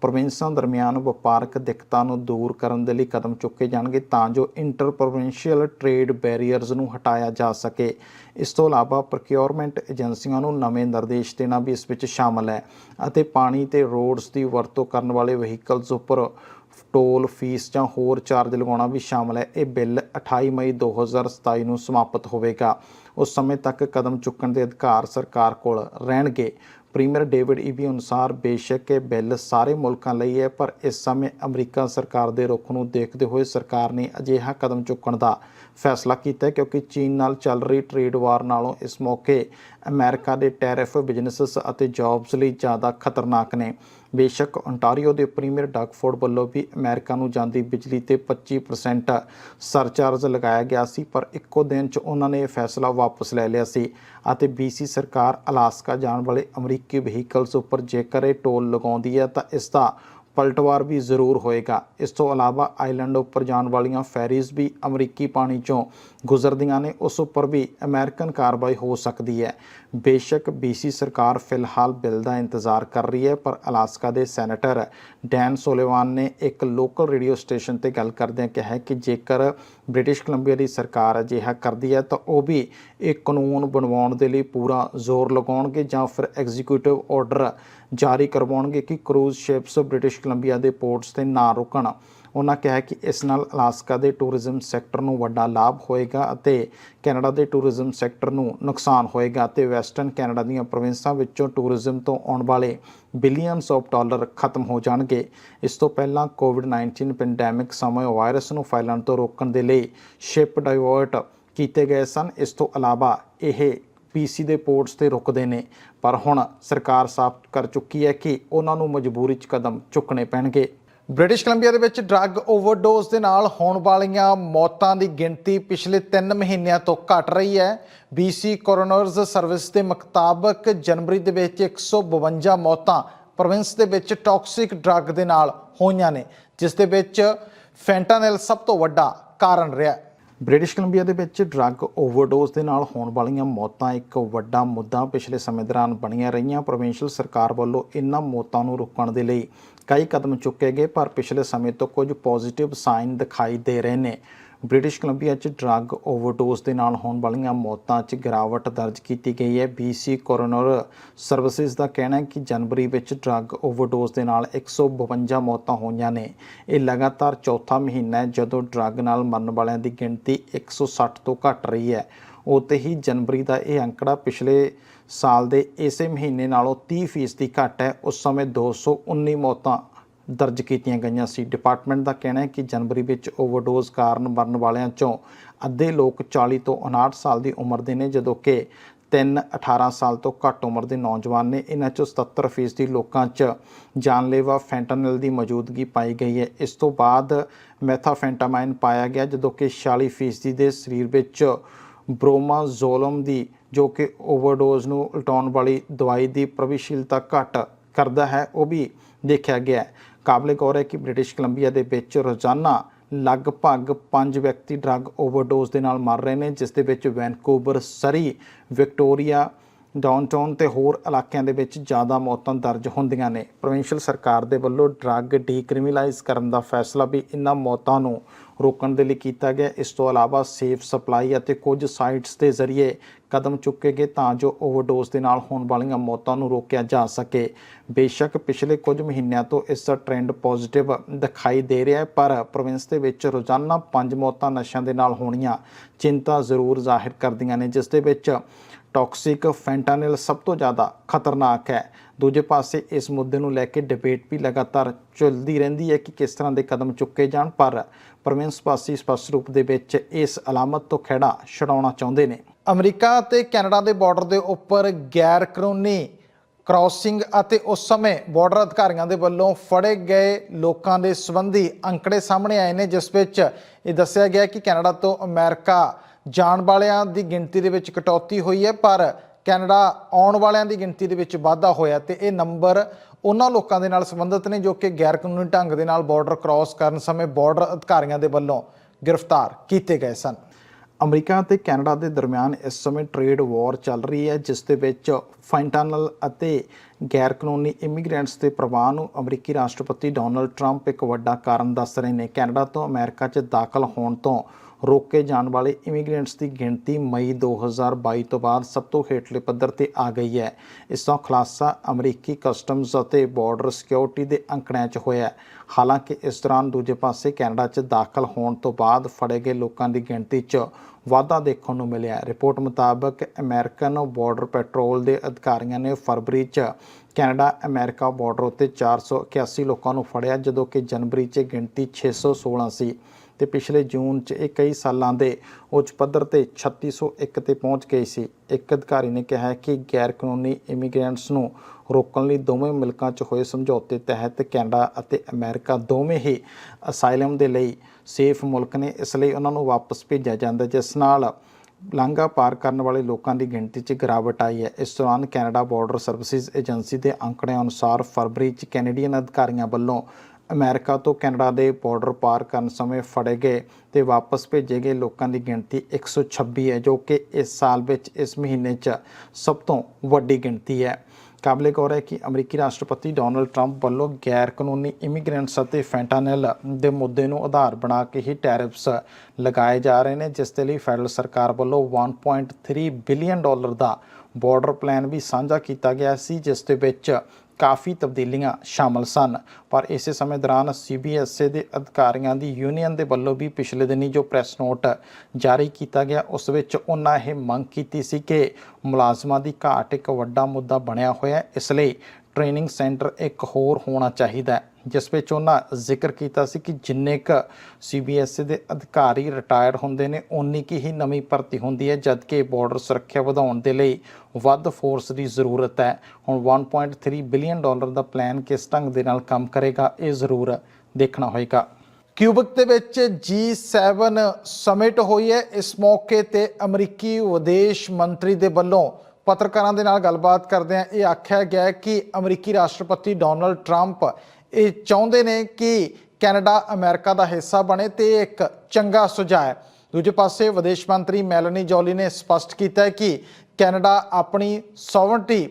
ਪ੍ਰੋਵਿੰਸਾਂ ਦਰਮਿਆਨ ਵਪਾਰਕ ਦਿੱਕਤਾਂ ਨੂੰ ਦੂਰ ਕਰਨ ਦੇ ਲਈ ਕਦਮ ਚੁੱਕੇ ਜਾਣਗੇ ਤਾਂ ਜੋ ਇੰਟਰ ਪ੍ਰੋਵਿੰਸ਼ੀਅਲ ਟ੍ਰੇਡ ਬੈਰੀਅਰਸ ਨੂੰ ਹਟਾਇਆ ਜਾ ਸਕੇ। ਇਸ ਤੋਂ ਇਲਾਵਾ ਪ੍ਰੋਕਿਉਰਮੈਂਟ ਏਜੰਸੀਆਂ ਨੂੰ ਨਵੇਂ ਨਿਰਦੇਸ਼ ਦੇਣਾ ਵੀ ਇਸ ਵਿੱਚ ਸ਼ਾਮਲ ਹੈ ਅਤੇ ਪਾਣੀ ਤੇ ਰੋਡਸ ਦੀ ਵਰਤੋਂ ਕਰਨ ਵਾਲੇ ਵਹੀਕਲਸ ਉੱਪਰ ਟੋਲ ਫੀਸ ਜਾਂ ਹੋਰ ਚਾਰਜ ਲਗਾਉਣਾ ਵੀ ਸ਼ਾਮਲ ਹੈ। ਇਹ ਬਿੱਲ 28 ਮਈ 2027 ਨੂੰ ਸਮਾਪਤ ਹੋਵੇਗਾ। ਉਸ ਸਮੇਂ ਤੱਕ ਕਦਮ ਚੁੱਕਣ ਦੇ ਅਧਿਕਾਰ ਸਰਕਾਰ ਕੋਲ ਰਹਿਣਗੇ। ਪ੍ਰੀਮੀਅਰ ਡੇਵਿਡ ਈਬੀ ਅਨੁਸਾਰ ਬੇਸ਼ੱਕ ਇਹ ਬਿੱਲ ਸਾਰੇ ਮੁਲਕਾਂ ਲਈ ਹੈ, ਪਰ ਇਸ ਸਮੇਂ ਅਮਰੀਕਾ ਸਰਕਾਰ ਦੇ ਰੁਖ ਨੂੰ ਦੇਖਦੇ ਹੋਏ ਸਰਕਾਰ ਨੇ ਅਜਿਹਾ ਕਦਮ ਚੁੱਕਣ ਦਾ ਫੈਸਲਾ ਕੀਤਾ ਕਿਉਂਕਿ ਚੀਨ ਨਾਲ ਚੱਲ ਰਹੀ ਟ੍ਰੇਡ ਵਾਰ ਨਾਲੋਂ ਇਸ ਮੌਕੇ ਅਮਰੀਕਾ ਦੇ ਟੈਰਿਫ ਬਿਜ਼ਨੈਸਸ ਅਤੇ ਜੌਬਸ ਲਈ ਜ਼ਿਆਦਾ ਖਤਰਨਾਕ ਨੇ। ਬੇਸ਼ੱਕ ਓਨਟਾਰੀਓ ਦੇ ਪ੍ਰੀਮੀਅਰ ਡਗਫੋਰਡ ਵੱਲੋਂ ਵੀ ਅਮਰੀਕਾ ਨੂੰ ਜਾਂਦੀ ਬਿਜਲੀ ਤੇ 25% ਸਰਚਾਰਜ ਲਗਾਇਆ ਗਿਆ ਸੀ, ਪਰ ਇੱਕੋ ਦਿਨ 'ਚ ਉਹਨਾਂ ਨੇ ਇਹ ਫੈਸਲਾ ਵਾਪਸ ਲੈ ਲਿਆ ਸੀ ਅਤੇ BC ਸਰਕਾਰ ਅਲਾਸਕਾ ਜਾਣ ਵਾਲੇ ਅਮਰੀਕੀ ਵਹੀਕਲਸ ਉੱਪਰ ਜੇਕਰ ਇਹ ਟੋਲ ਲਗਾਉਂਦੀ ਹੈ ਤਾਂ ਇਸ ਦਾ ਪਲਟਵਾਰ ਵੀ ਜ਼ਰੂਰ ਹੋਏਗਾ। ਇਸ ਤੋਂ ਇਲਾਵਾ ਆਈਲੈਂਡ ਉੱਪਰ ਜਾਣ ਵਾਲੀਆਂ ਫੈਰੀਜ਼ ਵੀ ਅਮਰੀਕੀ ਪਾਣੀ ਚੋਂ ਗੁਜ਼ਰਦੀਆਂ ਨੇ, ਉਸ ਉੱਪਰ ਵੀ ਅਮਰੀਕਨ ਕਾਰਵਾਈ ਹੋ ਸਕਦੀ ਹੈ। ਬੇਸ਼ੱਕ BC ਸਰਕਾਰ ਫਿਲਹਾਲ ਬਿੱਲ ਦਾ ਇੰਤਜ਼ਾਰ ਕਰ ਰਹੀ ਹੈ, ਪਰ ਅਲਾਸਕਾ ਦੇ ਸੈਨੇਟਰ ਡੈਨ ਸੋਲੇਵਾਨ ਨੇ ਇੱਕ ਲੋਕਲ ਰੇਡੀਓ ਸਟੇਸ਼ਨ ਤੇ ਗੱਲ ਕਰਦਿਆਂ ਕਿਹਾ ਕਿ ਜੇਕਰ ਬ੍ਰਿਟਿਸ਼ ਕੋਲੰਬੀਆ ਦੀ ਸਰਕਾਰ ਅਜਿਹਾ ਕਰਦੀ ਹੈ, ਤਾਂ ਉਹ ਵੀ ਇਹ ਕਾਨੂੰਨ ਬਣਵਾਉਣ ਦੇ ਲਈ ਪੂਰਾ ਜ਼ੋਰ ਲਗਾਉਣਗੇ ਜਾਂ ਫਿਰ ਐਗਜ਼ੀਕਿਊਟਿਵ ਆਰਡਰ ਜਾਰੀ ਕਰਵਾਉਣਗੇ ਕਿ ਕਰੂਜ਼ ਸ਼ਿਪਸ ਬ੍ਰਿਟਿਸ਼ ਕੋਲੰਬੀਆ ਦੇ ਪੋਰਟਸ ਤੇ ਨਾ ਰੁਕਣ। ਉਹਨਾਂ ਕਿਹਾ ਕਿ ਇਸ ਨਾਲ ਅਲਾਸਕਾ ਦੇ ਟੂਰਿਜ਼ਮ ਸੈਕਟਰ ਨੂੰ ਵੱਡਾ ਲਾਭ ਹੋਏਗਾ ਅਤੇ ਕੈਨੇਡਾ ਦੇ ਟੂਰਿਜ਼ਮ ਸੈਕਟਰ ਨੂੰ ਨੁਕਸਾਨ ਹੋਏਗਾ ਤੇ ਵੈਸਟਰਨ ਕੈਨੇਡਾ ਦੀਆਂ ਪ੍ਰੋਵਿੰਸਾਂ ਵਿੱਚੋਂ ਟੂਰਿਜ਼ਮ ਤੋਂ ਆਉਣ ਵਾਲੇ ਬਿਲੀਅਨਸ ਆਫ ਡਾਲਰ ਖਤਮ ਹੋ ਜਾਣਗੇ। ਇਸ ਤੋਂ ਪਹਿਲਾਂ ਕੋਵਿਡ-19 ਪੈਂਡੈਮਿਕ ਸਮੇਂ ਵਾਇਰਸ ਨੂੰ ਫੈਲਣ ਤੋਂ ਰੋਕਣ ਦੇ ਲਈ ਸ਼ਿਪ ਡਾਇਵਰਟ ਕੀਤੇ ਗਏ ਸਨ। ਇਸ ਤੋਂ ਇਲਾਵਾ ਇਹ ਪੀਸੀ ਦੇ ਪੋਰਟਸ ਤੇ ਰੁਕਦੇ ਨੇ। ਪਰ ਹੁਣ ਸਰਕਾਰ ਸਾਫ਼ ਕਰ ਚੁੱਕੀ ਹੈ ਕਿ ਉਹਨਾਂ ਨੂੰ ਮਜਬੂਰੀ 'ਚ ਕਦਮ ਚੁੱਕਣੇ ਪੈਣਗੇ। ਬ੍ਰਿਟਿਸ਼ ਕੋਲੰਬੀਆ ਦੇ ਵਿੱਚ ਡਰੱਗ ਓਵਰਡੋਜ਼ ਦੇ ਨਾਲ ਹੋਣ ਵਾਲੀਆਂ ਮੌਤਾਂ ਦੀ ਗਿਣਤੀ ਪਿਛਲੇ 3 ਮਹੀਨਿਆਂ ਤੋਂ ਘਟ ਰਹੀ ਹੈ। BC ਕੋਰੋਨਰਸ ਸਰਵਿਸ ਦੇ ਮੁਤਾਬਕ ਜਨਵਰੀ ਦੇ ਵਿੱਚ 152 ਮੌਤਾਂ ਪ੍ਰੋਵਿੰਸ ਦੇ ਵਿੱਚ ਟੌਕਸਿਕ ਡਰੱਗ ਦੇ ਨਾਲ ਹੋਈਆਂ ਨੇ, ਜਿਸ ਦੇ ਵਿੱਚ ਫੈਂਟਾਨਿਲ ਸਭ ਤੋਂ ਵੱਡਾ ਕਾਰਨ ਰਿਹਾ। ਬ੍ਰਿਟਿਸ਼ ਕੋਲੰਬੀਆ ਦੇ ਵਿੱਚ ਡਰੱਗ ਓਵਰਡੋਜ਼ ਦੇ ਨਾਲ ਹੋਣ ਵਾਲੀਆਂ ਮੌਤਾਂ ਇੱਕ ਵੱਡਾ ਮੁੱਦਾ ਪਿਛਲੇ ਸਮੇਂ ਦੌਰਾਨ ਬਣੀਆਂ ਰਹੀਆਂ। ਪ੍ਰੋਵਿੰਸ਼ੀਅਲ ਸਰਕਾਰ ਵੱਲੋਂ ਇਨ੍ਹਾਂ ਮੌਤਾਂ ਨੂੰ ਰੋਕਣ ਦੇ ਲਈ ਕਈ ਕਦਮ ਚੁੱਕੇ ਗਏ, ਪਰ ਪਿਛਲੇ ਸਮੇਂ ਤੋਂ ਕੁਝ ਪੋਜ਼ਿਟਿਵ ਸਾਈਨ ਦਿਖਾਈ ਦੇ ਰਹੇ ਨੇ। ਬ੍ਰਿਟਿਸ਼ ਕੋਲੰਬੀਆ 'ਚ ਡਰੱਗ ਓਵਰਡੋਜ਼ ਦੇ ਨਾਲ ਹੋਣ ਵਾਲੀਆਂ ਮੌਤਾਂ 'ਚ ਗਿਰਾਵਟ ਦਰਜ ਕੀਤੀ ਗਈ ਹੈ। BC ਕੋਰੋਨਰ ਸਰਵਿਸਿਜ਼ ਦਾ ਕਹਿਣਾ ਹੈ ਕਿ ਜਨਵਰੀ ਵਿੱਚ ਡਰੱਗ ਓਵਰਡੋਜ਼ ਦੇ ਨਾਲ 152 ਮੌਤਾਂ ਹੋਈਆਂ ਨੇ। ਇਹ ਲਗਾਤਾਰ ਚੌਥਾ ਮਹੀਨਾ ਹੈ ਜਦੋਂ ਡਰੱਗ ਨਾਲ ਮਰਨ ਵਾਲਿਆਂ ਦੀ ਗਿਣਤੀ 160 ਤੋਂ ਘਟ ਰਹੀ ਹੈ। ਉਤੇ ਹੀ ਜਨਵਰੀ ਦਾ ਇਹ ਅੰਕੜਾ ਪਿਛਲੇ ਸਾਲ ਦੇ ਇਸੇ ਮਹੀਨੇ ਨਾਲੋਂ 30% ਘੱਟ ਹੈ। ਉਸ ਸਮੇਂ 219 ਮੌਤਾਂ ਦਰਜ ਕੀਤੀਆਂ ਗਈਆਂ ਸੀ। ਡਿਪਾਰਟਮੈਂਟ ਦਾ ਕਹਿਣਾ ਹੈ ਕਿ ਜਨਵਰੀ ਵਿੱਚ ਓਵਰਡੋਜ਼ ਕਾਰਨ ਮਰਨ ਵਾਲਿਆਂ ਚੋਂ ਅੱਧੇ ਲੋਕ 40 ਤੋਂ 59 ਸਾਲ ਦੀ ਉਮਰ ਦੇ ਨੇ, ਜਦੋਂ ਕਿ ਤਿੰਨ 18 ਸਾਲ ਤੋਂ ਘੱਟ ਉਮਰ ਦੇ ਨੌਜਵਾਨ ਨੇ। ਇਹਨਾਂ ਚੋਂ 77% ਲੋਕਾਂ 'ਚ ਜਾਨਲੇਵਾ ਫੈਂਟਾਨਿਲ ਦੀ ਮੌਜੂਦਗੀ ਪਾਈ ਗਈ ਹੈ। ਇਸ ਤੋਂ ਬਾਅਦ ਮੈਥਾਫੈਂਟਾਮਾਈਨ ਪਾਇਆ ਗਿਆ, ਜਦੋਂ ਕਿ 46% ਦੇ ਸਰੀਰ ਵਿੱਚ ਬ੍ਰੋਮਾਜ਼ੋਲਮ ਦੀ, ਜੋ ਕਿ ਓਵਰਡੋਜ਼ ਨੂੰ ਉਲਟਾਉਣ ਵਾਲੀ ਦਵਾਈ ਦੀ ਪ੍ਰਭਾਵਸ਼ੀਲਤਾ ਘੱਟ ਕਰਦਾ ਹੈ, ਉਹ ਵੀ ਦੇਖਿਆ ਗਿਆ ਕਾਬਲੇ ਗੌਰ ਹੈ ਕਿ ਬ੍ਰਿਟਿਸ਼ ਕੋਲੰਬੀਆ ਦੇ ਵਿੱਚ ਰੋਜ਼ਾਨਾ ਲਗਭਗ 5 ਵਿਅਕਤੀ ਡਰੱਗ ਓਵਰਡੋਜ਼ ਦੇ ਨਾਲ ਮਰ ਰਹੇ ਨੇ, ਜਿਸ ਦੇ ਵਿੱਚ ਵੈਨਕੂਵਰ ਸਰੀ, ਵਿਕਟੋਰੀਆ ਡਾਊਨਟਾਊਨ ਤੇ ਹੋਰ ਇਲਾਕਿਆਂ ਦੇ ਵਿੱਚ ਜ਼ਿਆਦਾ ਮੌਤਾਂ ਦਰਜ ਹੁੰਦੀਆਂ ਨੇ। ਪ੍ਰੋਵਿੰਸ਼ੀਅਲ ਸਰਕਾਰ ਦੇ ਵੱਲੋਂ ਡਰੱਗ ਡੀਕ੍ਰਿਮੀਨਲਾਈਜ਼ ਕਰਨ ਦਾ ਫੈਸਲਾ ਵੀ ਇਨ੍ਹਾਂ ਮੌਤਾਂ ਨੂੰ ਰੋਕਣ ਦੇ ਲਈ ਕੀਤਾ ਗਿਆ। ਇਸ ਤੋਂ ਇਲਾਵਾ ਸੇਫ ਸਪਲਾਈ ਅਤੇ ਕੁਝ ਸਾਈਟਸ ਦੇ ਜ਼ਰੀਏ ਕਦਮ ਚੁੱਕੇ ਗਏ ਤਾਂ ਜੋ ਓਵਰਡੋਜ਼ ਦੇ ਨਾਲ ਹੋਣ ਵਾਲੀਆਂ ਮੌਤਾਂ ਨੂੰ ਰੋਕਿਆ ਜਾ ਸਕੇ। ਬੇਸ਼ੱਕ ਪਿਛਲੇ ਕੁਝ ਮਹੀਨਿਆਂ ਤੋਂ ਇਸ ਦਾ ਟ੍ਰੈਂਡ ਪੋਜ਼ਿਟਿਵ ਦਿਖਾਈ ਦੇ ਰਿਹਾ ਹੈ, ਪਰ ਪ੍ਰੋਵਿੰਸ ਦੇ ਵਿੱਚ ਰੋਜ਼ਾਨਾ 5 ਮੌਤਾਂ ਨਸ਼ਿਆਂ ਦੇ ਨਾਲ ਹੋਣੀਆਂ ਚਿੰਤਾ ਜ਼ਰੂਰ ਜ਼ਾਹਿਰ ਕਰਦੀਆਂ ਨੇ, ਜਿਸ ਦੇ ਵਿੱਚ ਟੌਕਸਿਕ ਫੈਂਟਾਨਿਲ ਸਭ ਤੋਂ ਜ਼ਿਆਦਾ ਖਤਰਨਾਕ ਹੈ। ਦੂਜੇ ਪਾਸੇ ਇਸ ਮੁੱਦੇ ਨੂੰ ਲੈ ਕੇ ਡਿਬੇਟ ਵੀ ਲਗਾਤਾਰ ਚੱਲਦੀ ਰਹਿੰਦੀ ਹੈ ਕਿ ਕਿਸ ਤਰ੍ਹਾਂ ਦੇ ਕਦਮ ਚੁੱਕੇ ਜਾਣ, ਪਰ ਪ੍ਰਵਿੰਸ ਪਾਸੀ ਸਪਸ਼ਟ ਰੂਪ ਦੇ ਵਿੱਚ ਇਸ ਅਲਾਮਤ ਤੋਂ ਖਹਿੜਾ ਛਡਾਉਣਾ ਚਾਹੁੰਦੇ ਨੇ। ਅਮਰੀਕਾ ਤੇ ਕੈਨੇਡਾ ਦੇ ਬਾਰਡਰ ਦੇ ਉੱਪਰ ਗੈਰ ਕਾਨੂੰਨੀ ਕ੍ਰਾਸਿੰਗ ਅਤੇ ਉਸ ਸਮੇਂ ਬਾਰਡਰ ਅਧਿਕਾਰੀਆਂ ਦੇ ਵੱਲੋਂ ਫੜੇ ਗਏ ਲੋਕਾਂ ਦੇ ਸੰਬੰਧੀ ਅੰਕੜੇ ਸਾਹਮਣੇ ਆਏ ਨੇ, ਜਿਸ ਵਿੱਚ ਇਹ ਦੱਸਿਆ ਗਿਆ ਕਿ ਕੈਨੇਡਾ ਤੋਂ ਅਮਰੀਕਾ ਜਾਣ ਵਾਲਿਆਂ ਦੀ ਗਿਣਤੀ ਦੇ ਵਿੱਚ ਕਟੌਤੀ ਹੋਈ ਹੈ, ਪਰ ਕੈਨੇਡਾ ਆਉਣ ਵਾਲਿਆਂ ਦੀ ਗਿਣਤੀ ਦੇ ਵਿੱਚ ਵਾਧਾ ਹੋਇਆ ਤੇ ਇਹ ਨੰਬਰ ਉਹਨਾਂ ਲੋਕਾਂ ਦੇ ਨਾਲ ਸੰਬੰਧਿਤ ਨੇ ਜੋ ਕਿ ਗੈਰ ਕਾਨੂੰਨੀ ਢੰਗ ਦੇ ਨਾਲ ਬਾਰਡਰ ਕ੍ਰਾਸ ਕਰਨ ਸਮੇਂ ਬਾਰਡਰ ਅਧਿਕਾਰੀਆਂ ਦੇ ਵੱਲੋਂ ਗ੍ਰਿਫਤਾਰ ਕੀਤੇ ਗਏ ਸਨ। ਅਮਰੀਕਾ ਅਤੇ ਕੈਨੇਡਾ ਦੇ ਦਰਮਿਆਨ ਇਸ ਸਮੇਂ ਟ੍ਰੇਡ ਵਾਰ ਚੱਲ ਰਹੀ ਹੈ, ਜਿਸ ਦੇ ਵਿੱਚ ਫੈਂਟਾਨਲ ਅਤੇ ਗੈਰ ਕਾਨੂੰਨੀ ਇਮੀਗ੍ਰੈਂਟਸ ਦੇ ਪ੍ਰਵਾਹ ਨੂੰ ਅਮਰੀਕੀ ਰਾਸ਼ਟਰਪਤੀ ਡੋਨਲਡ ਟਰੰਪ ਇੱਕ ਵੱਡਾ ਕਾਰਨ ਦੱਸ ਰਹੇ ਨੇ। ਕੈਨੇਡਾ ਤੋਂ ਅਮਰੀਕਾ 'ਚ ਦਾਖਲ ਹੋਣ ਤੋਂ ਰੋਕੇ ਜਾਣ ਵਾਲੇ ਇਮੀਗ੍ਰੈਂਟਸ ਦੀ ਗਿਣਤੀ ਮਈ 2022 ਤੋਂ ਬਾਅਦ ਸਭ ਤੋਂ ਹੇਠਲੇ ਪੱਧਰ ਤੇ ਆ ਗਈ ਹੈ। ਇਸ ਦਾ ਖੁਲਾਸਾ ਅਮਰੀਕੀ ਕਸਟਮਜ਼ ਅਤੇ ਬਾਰਡਰ ਸਿਕਿਉਰਿਟੀ ਦੇ ਅੰਕੜਿਆਂ 'ਚ ਹੋਇਆ ਹਾਲਾਂਕਿ ਇਸ ਦੌਰਾਨ ਦੂਜੇ ਪਾਸੇ ਕੈਨੇਡਾ 'ਚ ਦਾਖਲ ਹੋਣ ਤੋਂ ਬਾਅਦ ਫੜੇ ਗਏ ਲੋਕਾਂ ਦੀ ਗਿਣਤੀ 'ਚ ਵਾਧਾ ਦੇਖਣ ਨੂੰ ਮਿਲਿਆ ਰਿਪੋਰਟ ਮੁਤਾਬਕ ਅਮਰੀਕਨ ਬਾਰਡਰ ਪੈਟਰੋਲ ਦੇ ਅਧਿਕਾਰੀਆਂ ਨੇ ਫਰਵਰੀ 'ਚ ਕੈਨੇਡਾ, ਅਮਰੀਕਾ ਬਾਰਡਰ ਉੱਤੇ 481 ਲੋਕਾਂ ਨੂੰ ਫੜਿਆ, ਜਦੋਂ ਕਿ ਜਨਵਰੀ 'ਚ ਗਿਣਤੀ 616 ਸੀ। ਤੇ ਪਿਛਲੇ ਜੂਨ 'ਚ ਇਹ ਕਈ ਸਾਲਾਂ ਦੇ ਉੱਚ ਪੱਧਰ ਤੇ 3601 ਤੇ ਪਹੁੰਚ ਗਈ ਸੀ। ਇੱਕ ਅਧਿਕਾਰੀ ਨੇ ਕਿਹਾ ਕਿ ਗੈਰ ਕਾਨੂੰਨੀ ਇਮੀਗ੍ਰੈਂਟਸ ਨੂੰ ਰੋਕਣ ਲਈ ਦੋਵੇਂ ਮੁਲਕਾਂ 'ਚ ਹੋਏ ਸਮਝੌਤੇ ਤਹਿਤ ਕੈਨੇਡਾ ਅਤੇ ਅਮਰੀਕਾ ਦੋਵੇਂ ਹੀ ਅਸਾਈਲਮ ਦੇ ਲਈ ਸੇਫ ਮੁਲਕ ਨੇ, ਇਸ ਲਈ ਉਹਨਾਂ ਨੂੰ ਵਾਪਸ ਭੇਜਿਆ ਜਾਂਦਾ ਜਿਸ ਨਾਲ ਲਾਂਘਾ ਪਾਰ ਕਰਨ ਵਾਲੇ ਲੋਕਾਂ ਦੀ ਗਿਣਤੀ 'ਚ ਗਿਰਾਵਟ ਆਈ ਹੈ। ਇਸ ਦੌਰਾਨ ਕੈਨੇਡਾ ਬਾਰਡਰ ਸਰਵਿਸਿਜ਼ ਏਜੰਸੀ ਦੇ ਅੰਕੜਿਆਂ ਅਨੁਸਾਰ ਫਰਵਰੀ 'ਚ ਕੈਨੇਡੀਅਨ ਅਧਿਕਾਰੀਆਂ ਵੱਲੋਂ ਅਮਰੀਕਾ ਤੋਂ ਕੈਨੇਡਾ ਦੇ ਬਾਰਡਰ ਪਾਰ ਕਰਨ ਸਮੇਂ ਫੜੇ ਗਏ ਤੇ ਵਾਪਸ ਭੇਜੇ ਗਏ ਲੋਕਾਂ ਦੀ ਗਿਣਤੀ 126 ਹੈ, ਜੋ ਕਿ ਇਸ ਸਾਲ ਵਿੱਚ ਇਸ ਮਹੀਨੇ 'ਚ ਸਭ ਤੋਂ ਵੱਡੀ ਗਿਣਤੀ ਹੈ। ਕਾਬਲੇ ਗੌਰ ਹੈ ਕਿ ਅਮਰੀਕੀ ਰਾਸ਼ਟਰਪਤੀ ਡੋਨਲਡ ਟਰੰਪ ਵੱਲੋਂ ਗੈਰ ਕਾਨੂੰਨੀ ਇਮੀਗ੍ਰੈਂਟਸ ਅਤੇ ਫੈਂਟਾਨਿਲ ਦੇ ਮੁੱਦੇ ਨੂੰ ਆਧਾਰ ਬਣਾ ਕੇ ਹੀ ਟੈਰਿਫਸ ਲਗਾਏ ਜਾ ਰਹੇ ਨੇ, ਜਿਸ ਦੇ ਲਈ ਫੈਡਰਲ ਸਰਕਾਰ ਵੱਲੋਂ 1.3 ਬਿਲੀਅਨ ਡਾਲਰ ਦਾ ਬਾਰਡਰ ਪਲਾਨ ਵੀ ਸਾਂਝਾ ਕੀਤਾ ਗਿਆ ਸੀ, ਜਿਸ ਦੇ ਵਿੱਚ ਕਾਫੀ ਤਬਦੀਲੀਆਂ ਸ਼ਾਮਲ ਸਨ। ਪਰ ਇਸੇ ਸਮੇਂ ਦੌਰਾਨ ਸੀਬੀਐਸਏ ਦੇ ਅਧਿਕਾਰੀਆਂ ਦੀ ਯੂਨੀਅਨ ਦੇ ਵੱਲੋਂ ਵੀ ਪਿਛਲੇ ਦਿਨੀ ਜੋ ਪ੍ਰੈਸ ਨੋਟ ਜਾਰੀ ਕੀਤਾ ਗਿਆ, ਉਸ ਵਿੱਚ ਉਹਨਾਂ ਇਹ ਮੰਗ ਕੀਤੀ ਸੀ ਕਿ ਮੁਲਾਜ਼ਮਾਂ ਦੀ ਘਾਟ ਇੱਕ ਵੱਡਾ ਮੁੱਦਾ ਬਣਿਆ ਹੋਇਆ ਹੈ। ਇਸ ਲਈ ਟ੍ਰੇਨਿੰਗ ਸੈਂਟਰ ਇੱਕ ਹੋਰ ਹੋਣਾ ਚਾਹੀਦਾ ਹੈ। ਜਿਸ ਵਿੱਚ ਉਹਨਾਂ ਜ਼ਿਕਰ ਕੀਤਾ ਸੀ ਕਿ ਜਿੰਨੇ ਕ ਸੀਬੀਐਸਈ ਦੇ ਅਧਿਕਾਰੀ ਰਿਟਾਇਰ ਹੁੰਦੇ ਨੇ ਉਨੀ ਕੀ ਹੀ ਨਵੀਂ ਭਰਤੀ ਹੁੰਦੀ ਹੈ, ਜਦਕਿ ਬਾਰਡਰ ਸੁਰੱਖਿਆ ਵਧਾਉਣ ਦੇ ਲਈ ਵੱਧ ਫੋਰਸ ਦੀ ਜ਼ਰੂਰਤ ਹੈ। ਹੁਣ 1.3 ਬਿਲੀਅਨ ਡਾਲਰ ਦਾ ਪਲਾਨ ਕਿਸ ਢੰਗ ਦੇ ਨਾਲ ਕੰਮ ਕਰੇਗਾ, ਇਹ ਜ਼ਰੂਰ ਦੇਖਣਾ ਹੋਏਗਾ। ਕਿਊਬਕ ਦੇ ਵਿੱਚ G7 ਸਮਿਟ ਹੋਈ ਹੈ। ਇਸ ਮੌਕੇ ਤੇ ਅਮਰੀਕੀ ਵਿਦੇਸ਼ ਮੰਤਰੀ ਦੇ ਵੱਲੋਂ ਪੱਤਰਕਾਰਾਂ ਦੇ ਨਾਲ ਗੱਲਬਾਤ ਕਰਦਿਆਂ ਇਹ ਆਖਿਆ ਗਿਆ ਕਿ ਅਮਰੀਕੀ ਰਾਸ਼ਟਰਪਤੀ ਡੋਨਲਡ ਟਰੰਪ ਇਹ ਚਾਹੁੰਦੇ ਨੇ ਕਿ ਕੈਨੇਡਾ ਅਮਰੀਕਾ ਦਾ ਹਿੱਸਾ ਬਣੇ ਤੇ ਇਹ ਇੱਕ ਚੰਗਾ ਸੁਝਾਅ ਹੈ। ਦੂਜੇ ਪਾਸੇ ਵਿਦੇਸ਼ ਮੰਤਰੀ ਮੈਲਨੀ ਜੋਲੀ ਨੇ ਸਪਸ਼ਟ ਕੀਤਾ ਹੈ ਕਿ ਕੈਨੇਡਾ ਆਪਣੀ ਸੋਵਰਨਟੀ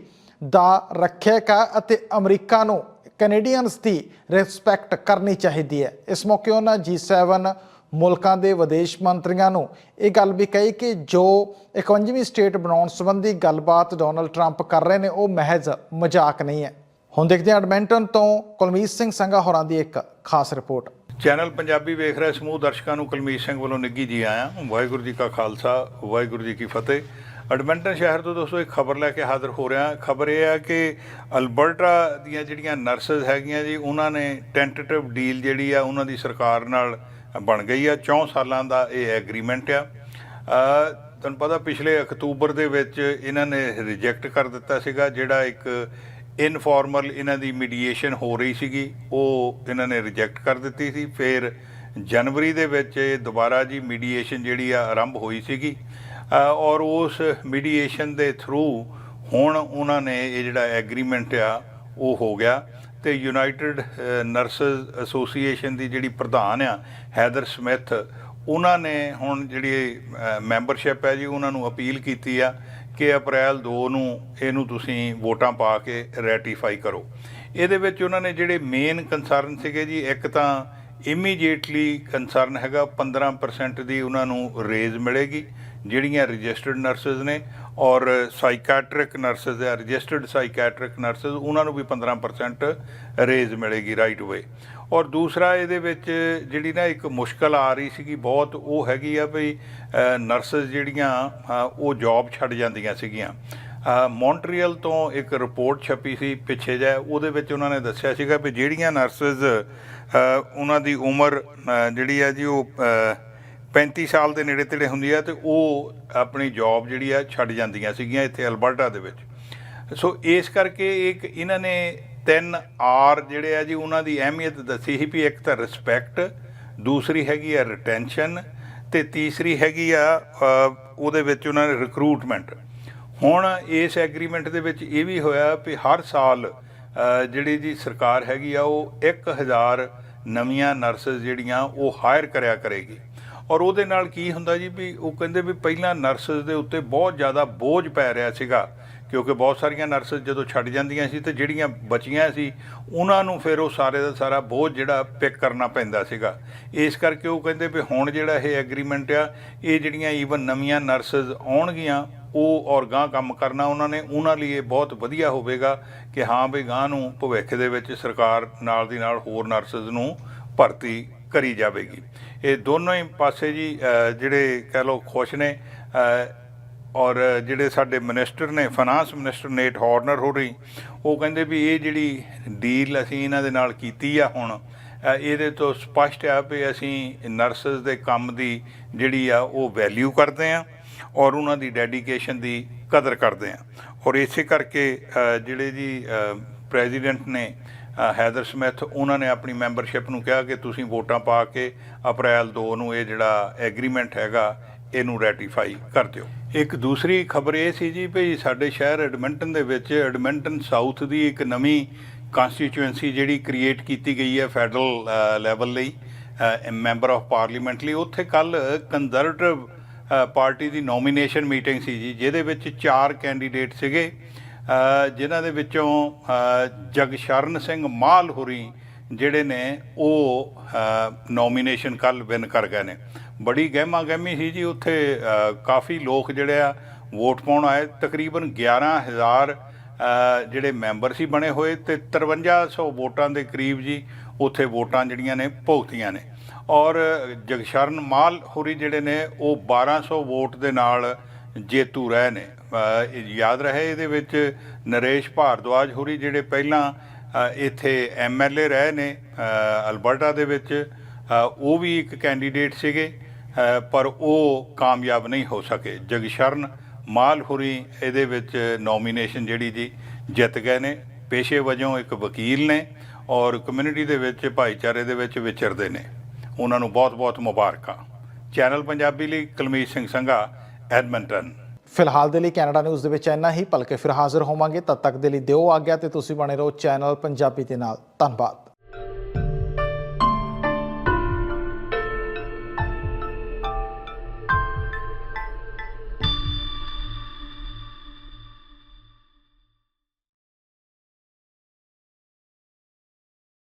ਦਾ ਰੱਖਿਅਕ ਹੈ ਅਤੇ ਅਮਰੀਕਾ ਨੂੰ ਕੈਨੇਡੀਅਨਸ ਦੀ ਰਿਸਪੈਕਟ ਕਰਨੀ ਚਾਹੀਦੀ ਹੈ। ਇਸ ਮੌਕੇ ਉਹਨਾਂ G7 ਮੁਲਕਾਂ ਦੇ ਵਿਦੇਸ਼ ਮੰਤਰੀਆਂ ਨੂੰ ਇਹ ਗੱਲ ਵੀ ਕਹੀ ਕਿ ਜੋ 51ਵੀਂ ਸਟੇਟ ਬਣਾਉਣ ਸੰਬੰਧੀ ਗੱਲਬਾਤ ਡੋਨਲਡ ਟਰੰਪ ਕਰ ਰਹੇ ਨੇ, ਉਹ ਮਹਿਜ਼ ਮਜ਼ਾਕ ਨਹੀਂ ਹੈ। ਹੁਣ ਦੇਖਦੇ ਹਾਂ ਐਡਮਿੰਟਨ ਤੋਂ ਕੁਲਮੀਤ ਸਿੰਘ ਸੰਘਾ ਹੋਰਾਂ ਦੀ ਇੱਕ ਖਾਸ ਰਿਪੋਰਟ। ਚੈਨਲ ਪੰਜਾਬੀ ਵੇਖ ਰਹੇ ਸਮੂਹ ਦਰਸ਼ਕਾਂ ਨੂੰ ਕੁਲਮੀਤ ਸਿੰਘ ਵੱਲੋਂ ਨਿੱਗੀ ਜੀ ਆਇਆ। ਵਾਹਿਗੁਰੂ ਜੀ ਕਾ ਖਾਲਸਾ, ਵਾਹਿਗੁਰੂ ਜੀ ਕੀ ਫਤਿਹ। ਐਡਮਿੰਟਨ ਸ਼ਹਿਰ ਤੋਂ ਦੋਸਤੋ ਇੱਕ ਖਬਰ ਲੈ ਕੇ ਹਾਜ਼ਰ ਹੋ ਰਿਹਾ। ਖਬਰ ਇਹ ਆ ਕਿ ਅਲਬਰਟਾ ਦੀਆਂ ਜਿਹੜੀਆਂ ਨਰਸਸ ਹੈਗੀਆਂ ਜੀ, ਉਹਨਾਂ ਨੇ ਟੈਂਟੇਟਿਵ ਡੀਲ ਜਿਹੜੀ ਆ, ਉਹਨਾਂ ਦੀ ਸਰਕਾਰ ਨਾਲ ਬਣ ਗਈ ਆ। 4 ਸਾਲਾਂ ਦਾ ਇਹ ਐਗਰੀਮੈਂਟ ਆ। ਤੁਹਾਨੂੰ ਪਤਾ ਪਿਛਲੇ ਅਕਤੂਬਰ ਦੇ ਵਿੱਚ ਇਹਨਾਂ ਨੇ ਰਿਜੈਕਟ ਕਰ ਦਿੱਤਾ ਸੀਗਾ, ਜਿਹੜਾ ਇੱਕ ਇਨਫਾਰਮਲ ਇਹਨਾਂ ਦੀ ਮੀਡੀਏਸ਼ਨ ਹੋ ਰਹੀ ਸੀਗੀ, ਉਹ ਇਹਨਾਂ ਨੇ ਰਿਜੈਕਟ ਕਰ ਦਿੱਤੀ ਸੀ। ਫਿਰ ਜਨਵਰੀ ਦੇ ਵਿੱਚ ਇਹ ਦੁਬਾਰਾ ਜੀ ਮੀਡੀਏਸ਼ਨ ਜਿਹੜੀ ਆ ਆਰੰਭ ਹੋਈ ਸੀਗੀ। ਔਰ ਉਸ ਮੀਡੀਏਸ਼ਨ ਦੇ ਥਰੂ ਹੁਣ ਉਹਨਾਂ ਨੇ ਇਹ ਜਿਹੜਾ ਐਗਰੀਮੈਂਟ ਆ, ਉਹ ਹੋ ਗਿਆ। ਤੇ ਯੂਨਾਈਟਿਡ ਨਰਸਸ ਐਸੋਸੀਏਸ਼ਨ ਦੀ ਜਿਹੜੀ ਪ੍ਰਧਾਨ ਆ ਹੈਦਰ ਸਮਿਥ ਉਹਨਾਂ ਨੇ ਹੁਣ ਜਿਹੜੀ ਮੈਂਬਰਸ਼ਿਪ ਹੈ ਜੀ, ਉਹਨਾਂ ਨੂੰ ਅਪੀਲ ਕੀਤੀ ਆ ਕਿ ਅਪ੍ਰੈਲ 2 ਨੂੰ ਇਹਨੂੰ ਤੁਸੀਂ ਵੋਟਾਂ ਪਾ ਕੇ ਰੈਟੀਫਾਈ ਕਰੋ। ਇਹਦੇ ਵਿੱਚ ਉਹਨਾਂ ਨੇ ਜਿਹੜੇ ਮੇਨ ਕੰਸਰਨ ਸੀਗੇ ਜੀ, ਇੱਕ ਤਾਂ ਇਮੀਡੀਏਟਲੀ ਕੰਸਰਨ ਹੈਗਾ 15% ਦੀ ਉਹਨਾਂ ਨੂੰ ਰੇਜ਼ ਮਿਲੇਗੀ, ਜਿਹੜੀਆਂ ਰਜਿਸਟਰਡ ਨਰਸਸ ਨੇ, ਔਰ ਸਾਈਕੈਟ੍ਰਿਕ ਨਰਸਸ ਆ ਰਜਿਸਟਰਡ ਸਾਈਕੈਟ੍ਰਿਕ ਨਰਸਸ ਉਹਨਾਂ ਨੂੰ ਵੀ 15% ਰੇਜ਼ ਮਿਲੇਗੀ ਰਾਈਟ ਵੇ ਔਰ ਦੂਸਰਾ ਇਹਦੇ ਵਿੱਚ ਜਿਹੜੀ ਨਾ ਇੱਕ ਮੁਸ਼ਕਲ ਆ ਰਹੀ ਸੀਗੀ ਬਹੁਤ ਉਹ ਹੈਗੀ ਆ ਵੀ ਨਰਸਸ ਜਿਹੜੀਆਂ ਉਹ ਜੌਬ ਛੱਡ ਜਾਂਦੀਆਂ ਸੀਗੀਆਂ। ਅ, ਮੌਂਟਰੀਅਲ ਤੋਂ ਇੱਕ ਰਿਪੋਰਟ ਛਪੀ ਸੀ ਪਿੱਛੇ ਜਿਹਾ ਉਹਦੇ ਵਿੱਚ ਉਹਨਾਂ ਨੇ ਦੱਸਿਆ ਸੀਗਾ ਵੀ ਜਿਹੜੀਆਂ ਨਰਸਸ ਉਹਨਾਂ ਦੀ ਉਮਰ ਜਿਹੜੀ ਆ ਜੀ ਉਹ ਅ, 35 ਸਾਲ ਦੇ ਨੇੜੇ ਤੇੜੇ ਹੁੰਦੀ ਆ ਤੇ ਉਹ ਆਪਣੀ ਜੌਬ ਜਿਹੜੀ ਆ ਛੱਡ ਜਾਂਦੀਆਂ ਸੀਗੀਆਂ ਇੱਥੇ ਅਲਬਰਟਾ ਦੇ ਵਿੱਚ। ਸੋ ਇਸ ਕਰਕੇ ਇੱਕ ਇਹਨਾਂ ਨੇ ਤਿੰਨ ਆਰ ਜਿਹੜੇ ਆ ਜੀ, ਉਹਨਾਂ ਦੀ ਅਹਿਮੀਅਤ ਦੱਸੀ ਸੀ ਵੀ ਇੱਕ ਤਾਂ ਰਿਸਪੈਕਟ ਦੂਸਰੀ ਹੈਗੀ ਆ ਰਿਟੈਂਸ਼ਨ ਤੇ ਤੀਸਰੀ ਹੈਗੀ ਆ ਉਹਦੇ ਵਿੱਚ ਉਹਨਾਂ ਨੇ ਰਿਕਰੂਟਮੈਂਟ ਹੁਣ ਇਸ ਐਗਰੀਮੈਂਟ ਦੇ ਵਿੱਚ ਇਹ ਵੀ ਹੋਇਆ ਵੀ ਹਰ ਸਾਲ ਜਿਹੜੀ ਜੀ ਸਰਕਾਰ ਹੈਗੀ ਆ, ਉਹ 1000 ਨਵੀਆਂ ਨਰਸਸ ਜਿਹੜੀਆਂ, ਉਹ ਹਾਇਰ ਕਰਿਆ ਕਰੇਗੀ। ਔਰ ਉਹਦੇ ਨਾਲ ਕੀ ਹੁੰਦਾ ਜੀ ਵੀ ਉਹ ਕਹਿੰਦੇ ਵੀ ਪਹਿਲਾਂ ਨਰਸਸ ਦੇ ਉੱਤੇ ਬਹੁਤ ਜ਼ਿਆਦਾ ਬੋਝ ਪੈ ਰਿਹਾ ਸੀਗਾ। ਕਿਉਂਕਿ ਬਹੁਤ ਸਾਰੀਆਂ ਨਰਸਸ ਜਦੋਂ ਛੱਡ ਜਾਂਦੀਆਂ ਸੀ ਤੇ ਜਿਹੜੀਆਂ ਬਚੀਆਂ ਸੀ, ਉਹਨਾਂ ਨੂੰ ਫਿਰ ਉਹ ਸਾਰੇ ਦਾ ਸਾਰਾ ਬੋਝ ਜਿਹੜਾ ਪਿਕ ਕਰਨਾ ਪੈਂਦਾ ਸੀਗਾ। ਇਸ ਕਰਕੇ ਉਹ ਕਹਿੰਦੇ ਵੀ ਹੁਣ ਜਿਹੜਾ ਇਹ ਐਗਰੀਮੈਂਟ ਆ, ਇਹ ਜਿਹੜੀਆਂ ਈਵਨ ਨਵੀਆਂ ਨਰਸਸ ਆਉਣਗੀਆਂ, ਉਹ ਔਰ ਗਾਂ ਕੰਮ ਕਰਨਾ ਉਹਨਾਂ ਨੇ, ਉਹਨਾਂ ਲਈ ਇਹ ਬਹੁਤ ਵਧੀਆ ਹੋਵੇਗਾ ਕਿ ਹਾਂ ਵੀ ਗਾਂ ਨੂੰ ਭਵਿੱਖ ਦੇ ਵਿੱਚ ਸਰਕਾਰ ਨਾਲ ਦੀ ਨਾਲ ਹੋਰ ਨਰਸਸ ਨੂੰ ਭਰਤੀ ਕਰੀ ਜਾਵੇਗੀ। ਇਹ ਦੋਨੋਂ ਹੀ ਪਾਸੇ ਜੀ ਜਿਹੜੇ ਕਹਿ ਲਓ ਖੁਸ਼ ਨੇ ਔਰ ਜਿਹੜੇ ਸਾਡੇ ਮਿਨਿਸਟਰ ਨੇ ਫਾਈਨਾਂਸ ਮਿਨਿਸਟਰ ਨੇਟ ਹਾਰਨਰ ਹੋ ਰਹੀ, ਉਹ ਕਹਿੰਦੇ ਵੀ ਇਹ ਜਿਹੜੀ ਡੀਲ ਅਸੀਂ ਇਹਨਾਂ ਦੇ ਨਾਲ ਕੀਤੀ ਆ ਹੁਣ ਇਹਦੇ ਤੋਂ ਸਪਸ਼ਟ ਆ ਵੀ ਅਸੀਂ ਨਰਸਸ ਦੇ ਕੰਮ ਦੀ ਜਿਹੜੀ ਆ ਉਹ ਵੈਲਿਊ ਕਰਦੇ ਆ ਔਰ ਉਹਨਾਂ ਦੀ ਡੈਡੀਕੇਸ਼ਨ ਦੀ ਕਦਰ ਕਰਦੇ ਆ। ਔਰ ਇਸੇ ਕਰਕੇ ਜਿਹੜੇ ਜੀ ਪ੍ਰੈਜ਼ੀਡੈਂਟ ਨੇ ਹੈਦਰ ਸਮਿਥ, ਉਹਨਾਂ ਨੇ ਆਪਣੀ ਮੈਂਬਰਸ਼ਿਪ ਨੂੰ ਕਿਹਾ ਕਿ ਤੁਸੀਂ ਵੋਟਾਂ ਪਾ ਕੇ ਅਪ੍ਰੈਲ 2 ਨੂੰ ਇਹ ਜਿਹੜਾ ਐਗਰੀਮੈਂਟ ਹੈਗਾ, ਇਹਨੂੰ ਰੈਟੀਫਾਈ ਕਰ ਦਿਓ। ਇੱਕ ਦੂਸਰੀ ਖਬਰ ਇਹ ਸੀ ਜੀ ਭਈ ਸਾਡੇ ਸ਼ਹਿਰ ਐਡਮਿੰਟਨ ਦੇ ਵਿੱਚ ਐਡਮਿੰਟਨ ਸਾਊਥ ਦੀ ਇੱਕ ਨਵੀਂ ਕਨਸਟੀਚੁਐਂਸੀ ਜਿਹੜੀ ਕ੍ਰੀਏਟ ਕੀਤੀ ਗਈ ਹੈ ਫੈਡਰਲ ਲੈਵਲ ਲਈ ਮੈਂਬਰ ਆਫ ਪਾਰਲੀਮੈਂਟ ਲਈ। ਉੱਥੇ ਕੱਲ ਕੰਜ਼ਰਵੇਟਿਵ ਪਾਰਟੀ ਦੀ ਨੋਮੀਨੇਸ਼ਨ ਮੀਟਿੰਗ ਸੀ ਜੀ, ਜਿਹਦੇ ਵਿੱਚ ਚਾਰ ਕੈਂਡੀਡੇਟ ਸੀਗੇ ਜਿਨ੍ਹਾਂ ਦੇ ਵਿੱਚੋਂ ਜਗਸ਼ਰਨ ਸਿੰਘ ਮਾਲ ਹੋਰੀ ਜਿਹੜੇ ਨੇ ਉਹ ਨੋਮੀਨੇਸ਼ਨ ਕੱਲ ਵਿਨ ਕਰ ਗਏ ਨੇ। ਬੜੀ ਗਹਿਮਾ ਗਹਿਮੀ ਸੀ ਜੀ ਉੱਥੇ ਕਾਫੀ ਲੋਕ ਜਿਹੜੇ ਆ ਵੋਟ ਪਾਉਣ ਆਏ ਤਕਰੀਬਨ 11000 ਅ, ਜਿਹੜੇ ਮੈਂਬਰ ਸੀ ਬਣੇ ਹੋਏ ਤੇ 5300 ਵੋਟਾਂ ਦੇ ਕਰੀਬ ਜੀ ਉੱਥੇ ਵੋਟਾਂ ਜਿਹੜੀਆਂ ਨੇ ਭੁਗਤੀਆਂ ਨੇ। ਔਰ ਜਗਸ਼ਰਨ ਮਾਲ ਹੋਰੀ ਜਿਹੜੇ ਨੇ ਉਹ 1200 ਵੋਟ ਦੇ ਨਾਲ ਜੇਤੂ ਰਹੇ ਨੇ। ਯਾਦ ਰਹੇ ਇਹਦੇ ਵਿੱਚ ਨਰੇਸ਼ ਭਾਰਦਵਾਜ ਹੋਰੀ ਜਿਹੜੇ ਪਹਿਲਾਂ ਅ, ਇੱਥੇ ਐਮਐਲਏ ਰਹੇ ਨੇ ਅਲਬਰਟਾ ਦੇ ਵਿੱਚ ਉਹ ਵੀ ਇੱਕ ਕੈਂਡੀਡੇਟ ਸੀਗੇ। ਪਰ ਉਹ ਕਾਮਯਾਬ ਨਹੀਂ ਹੋ ਸਕੇ। ਜਗਸ਼ਰਨ ਮਾਲਹੁਰੀ ਇਹਦੇ ਵਿੱਚ ਨੋਮੀਨੇਸ਼ਨ ਜਿਹੜੀ ਜੀ ਜਿੱਤ ਗਏ ਨੇ, ਪੇਸ਼ੇ ਵਜੋਂ ਇੱਕ ਵਕੀਲ ਨੇ ਔਰ ਕਮਿਊਨਿਟੀ ਦੇ ਵਿੱਚ, ਭਾਈਚਾਰੇ ਦੇ ਵਿੱਚ ਵਿਚਰਦੇ ਨੇ। ਉਹਨਾਂ ਨੂੰ ਬਹੁਤ-ਬਹੁਤ ਮੁਬਾਰਕਾਂ। ਚੈਨਲ ਪੰਜਾਬੀ ਲਈ ਕੁਲਮੀਤ ਸਿੰਘ ਸੰਘਾ ਐਡਮਿੰਟਨ ਫਿਲਹਾਲ ਦੇ ਲਈ ਕੈਨੇਡਾ ਨਿਊਜ਼ ਦੇ ਵਿੱਚ ਇੰਨਾ ਹੀ। ਭਲਕੇ ਫਿਰ ਹਾਜ਼ਰ ਹੋਵਾਂਗੇ। ਤਦ ਤੱਕ ਦੇ ਲਈ ਦਿਓ ਆਗਿਆ ਤੇ ਤੁਸੀਂ ਬਣੇ ਰਹੋ ਚੈਨਲ ਪੰਜਾਬੀ ਦੇ ਨਾਲ। ਧੰਨਵਾਦ।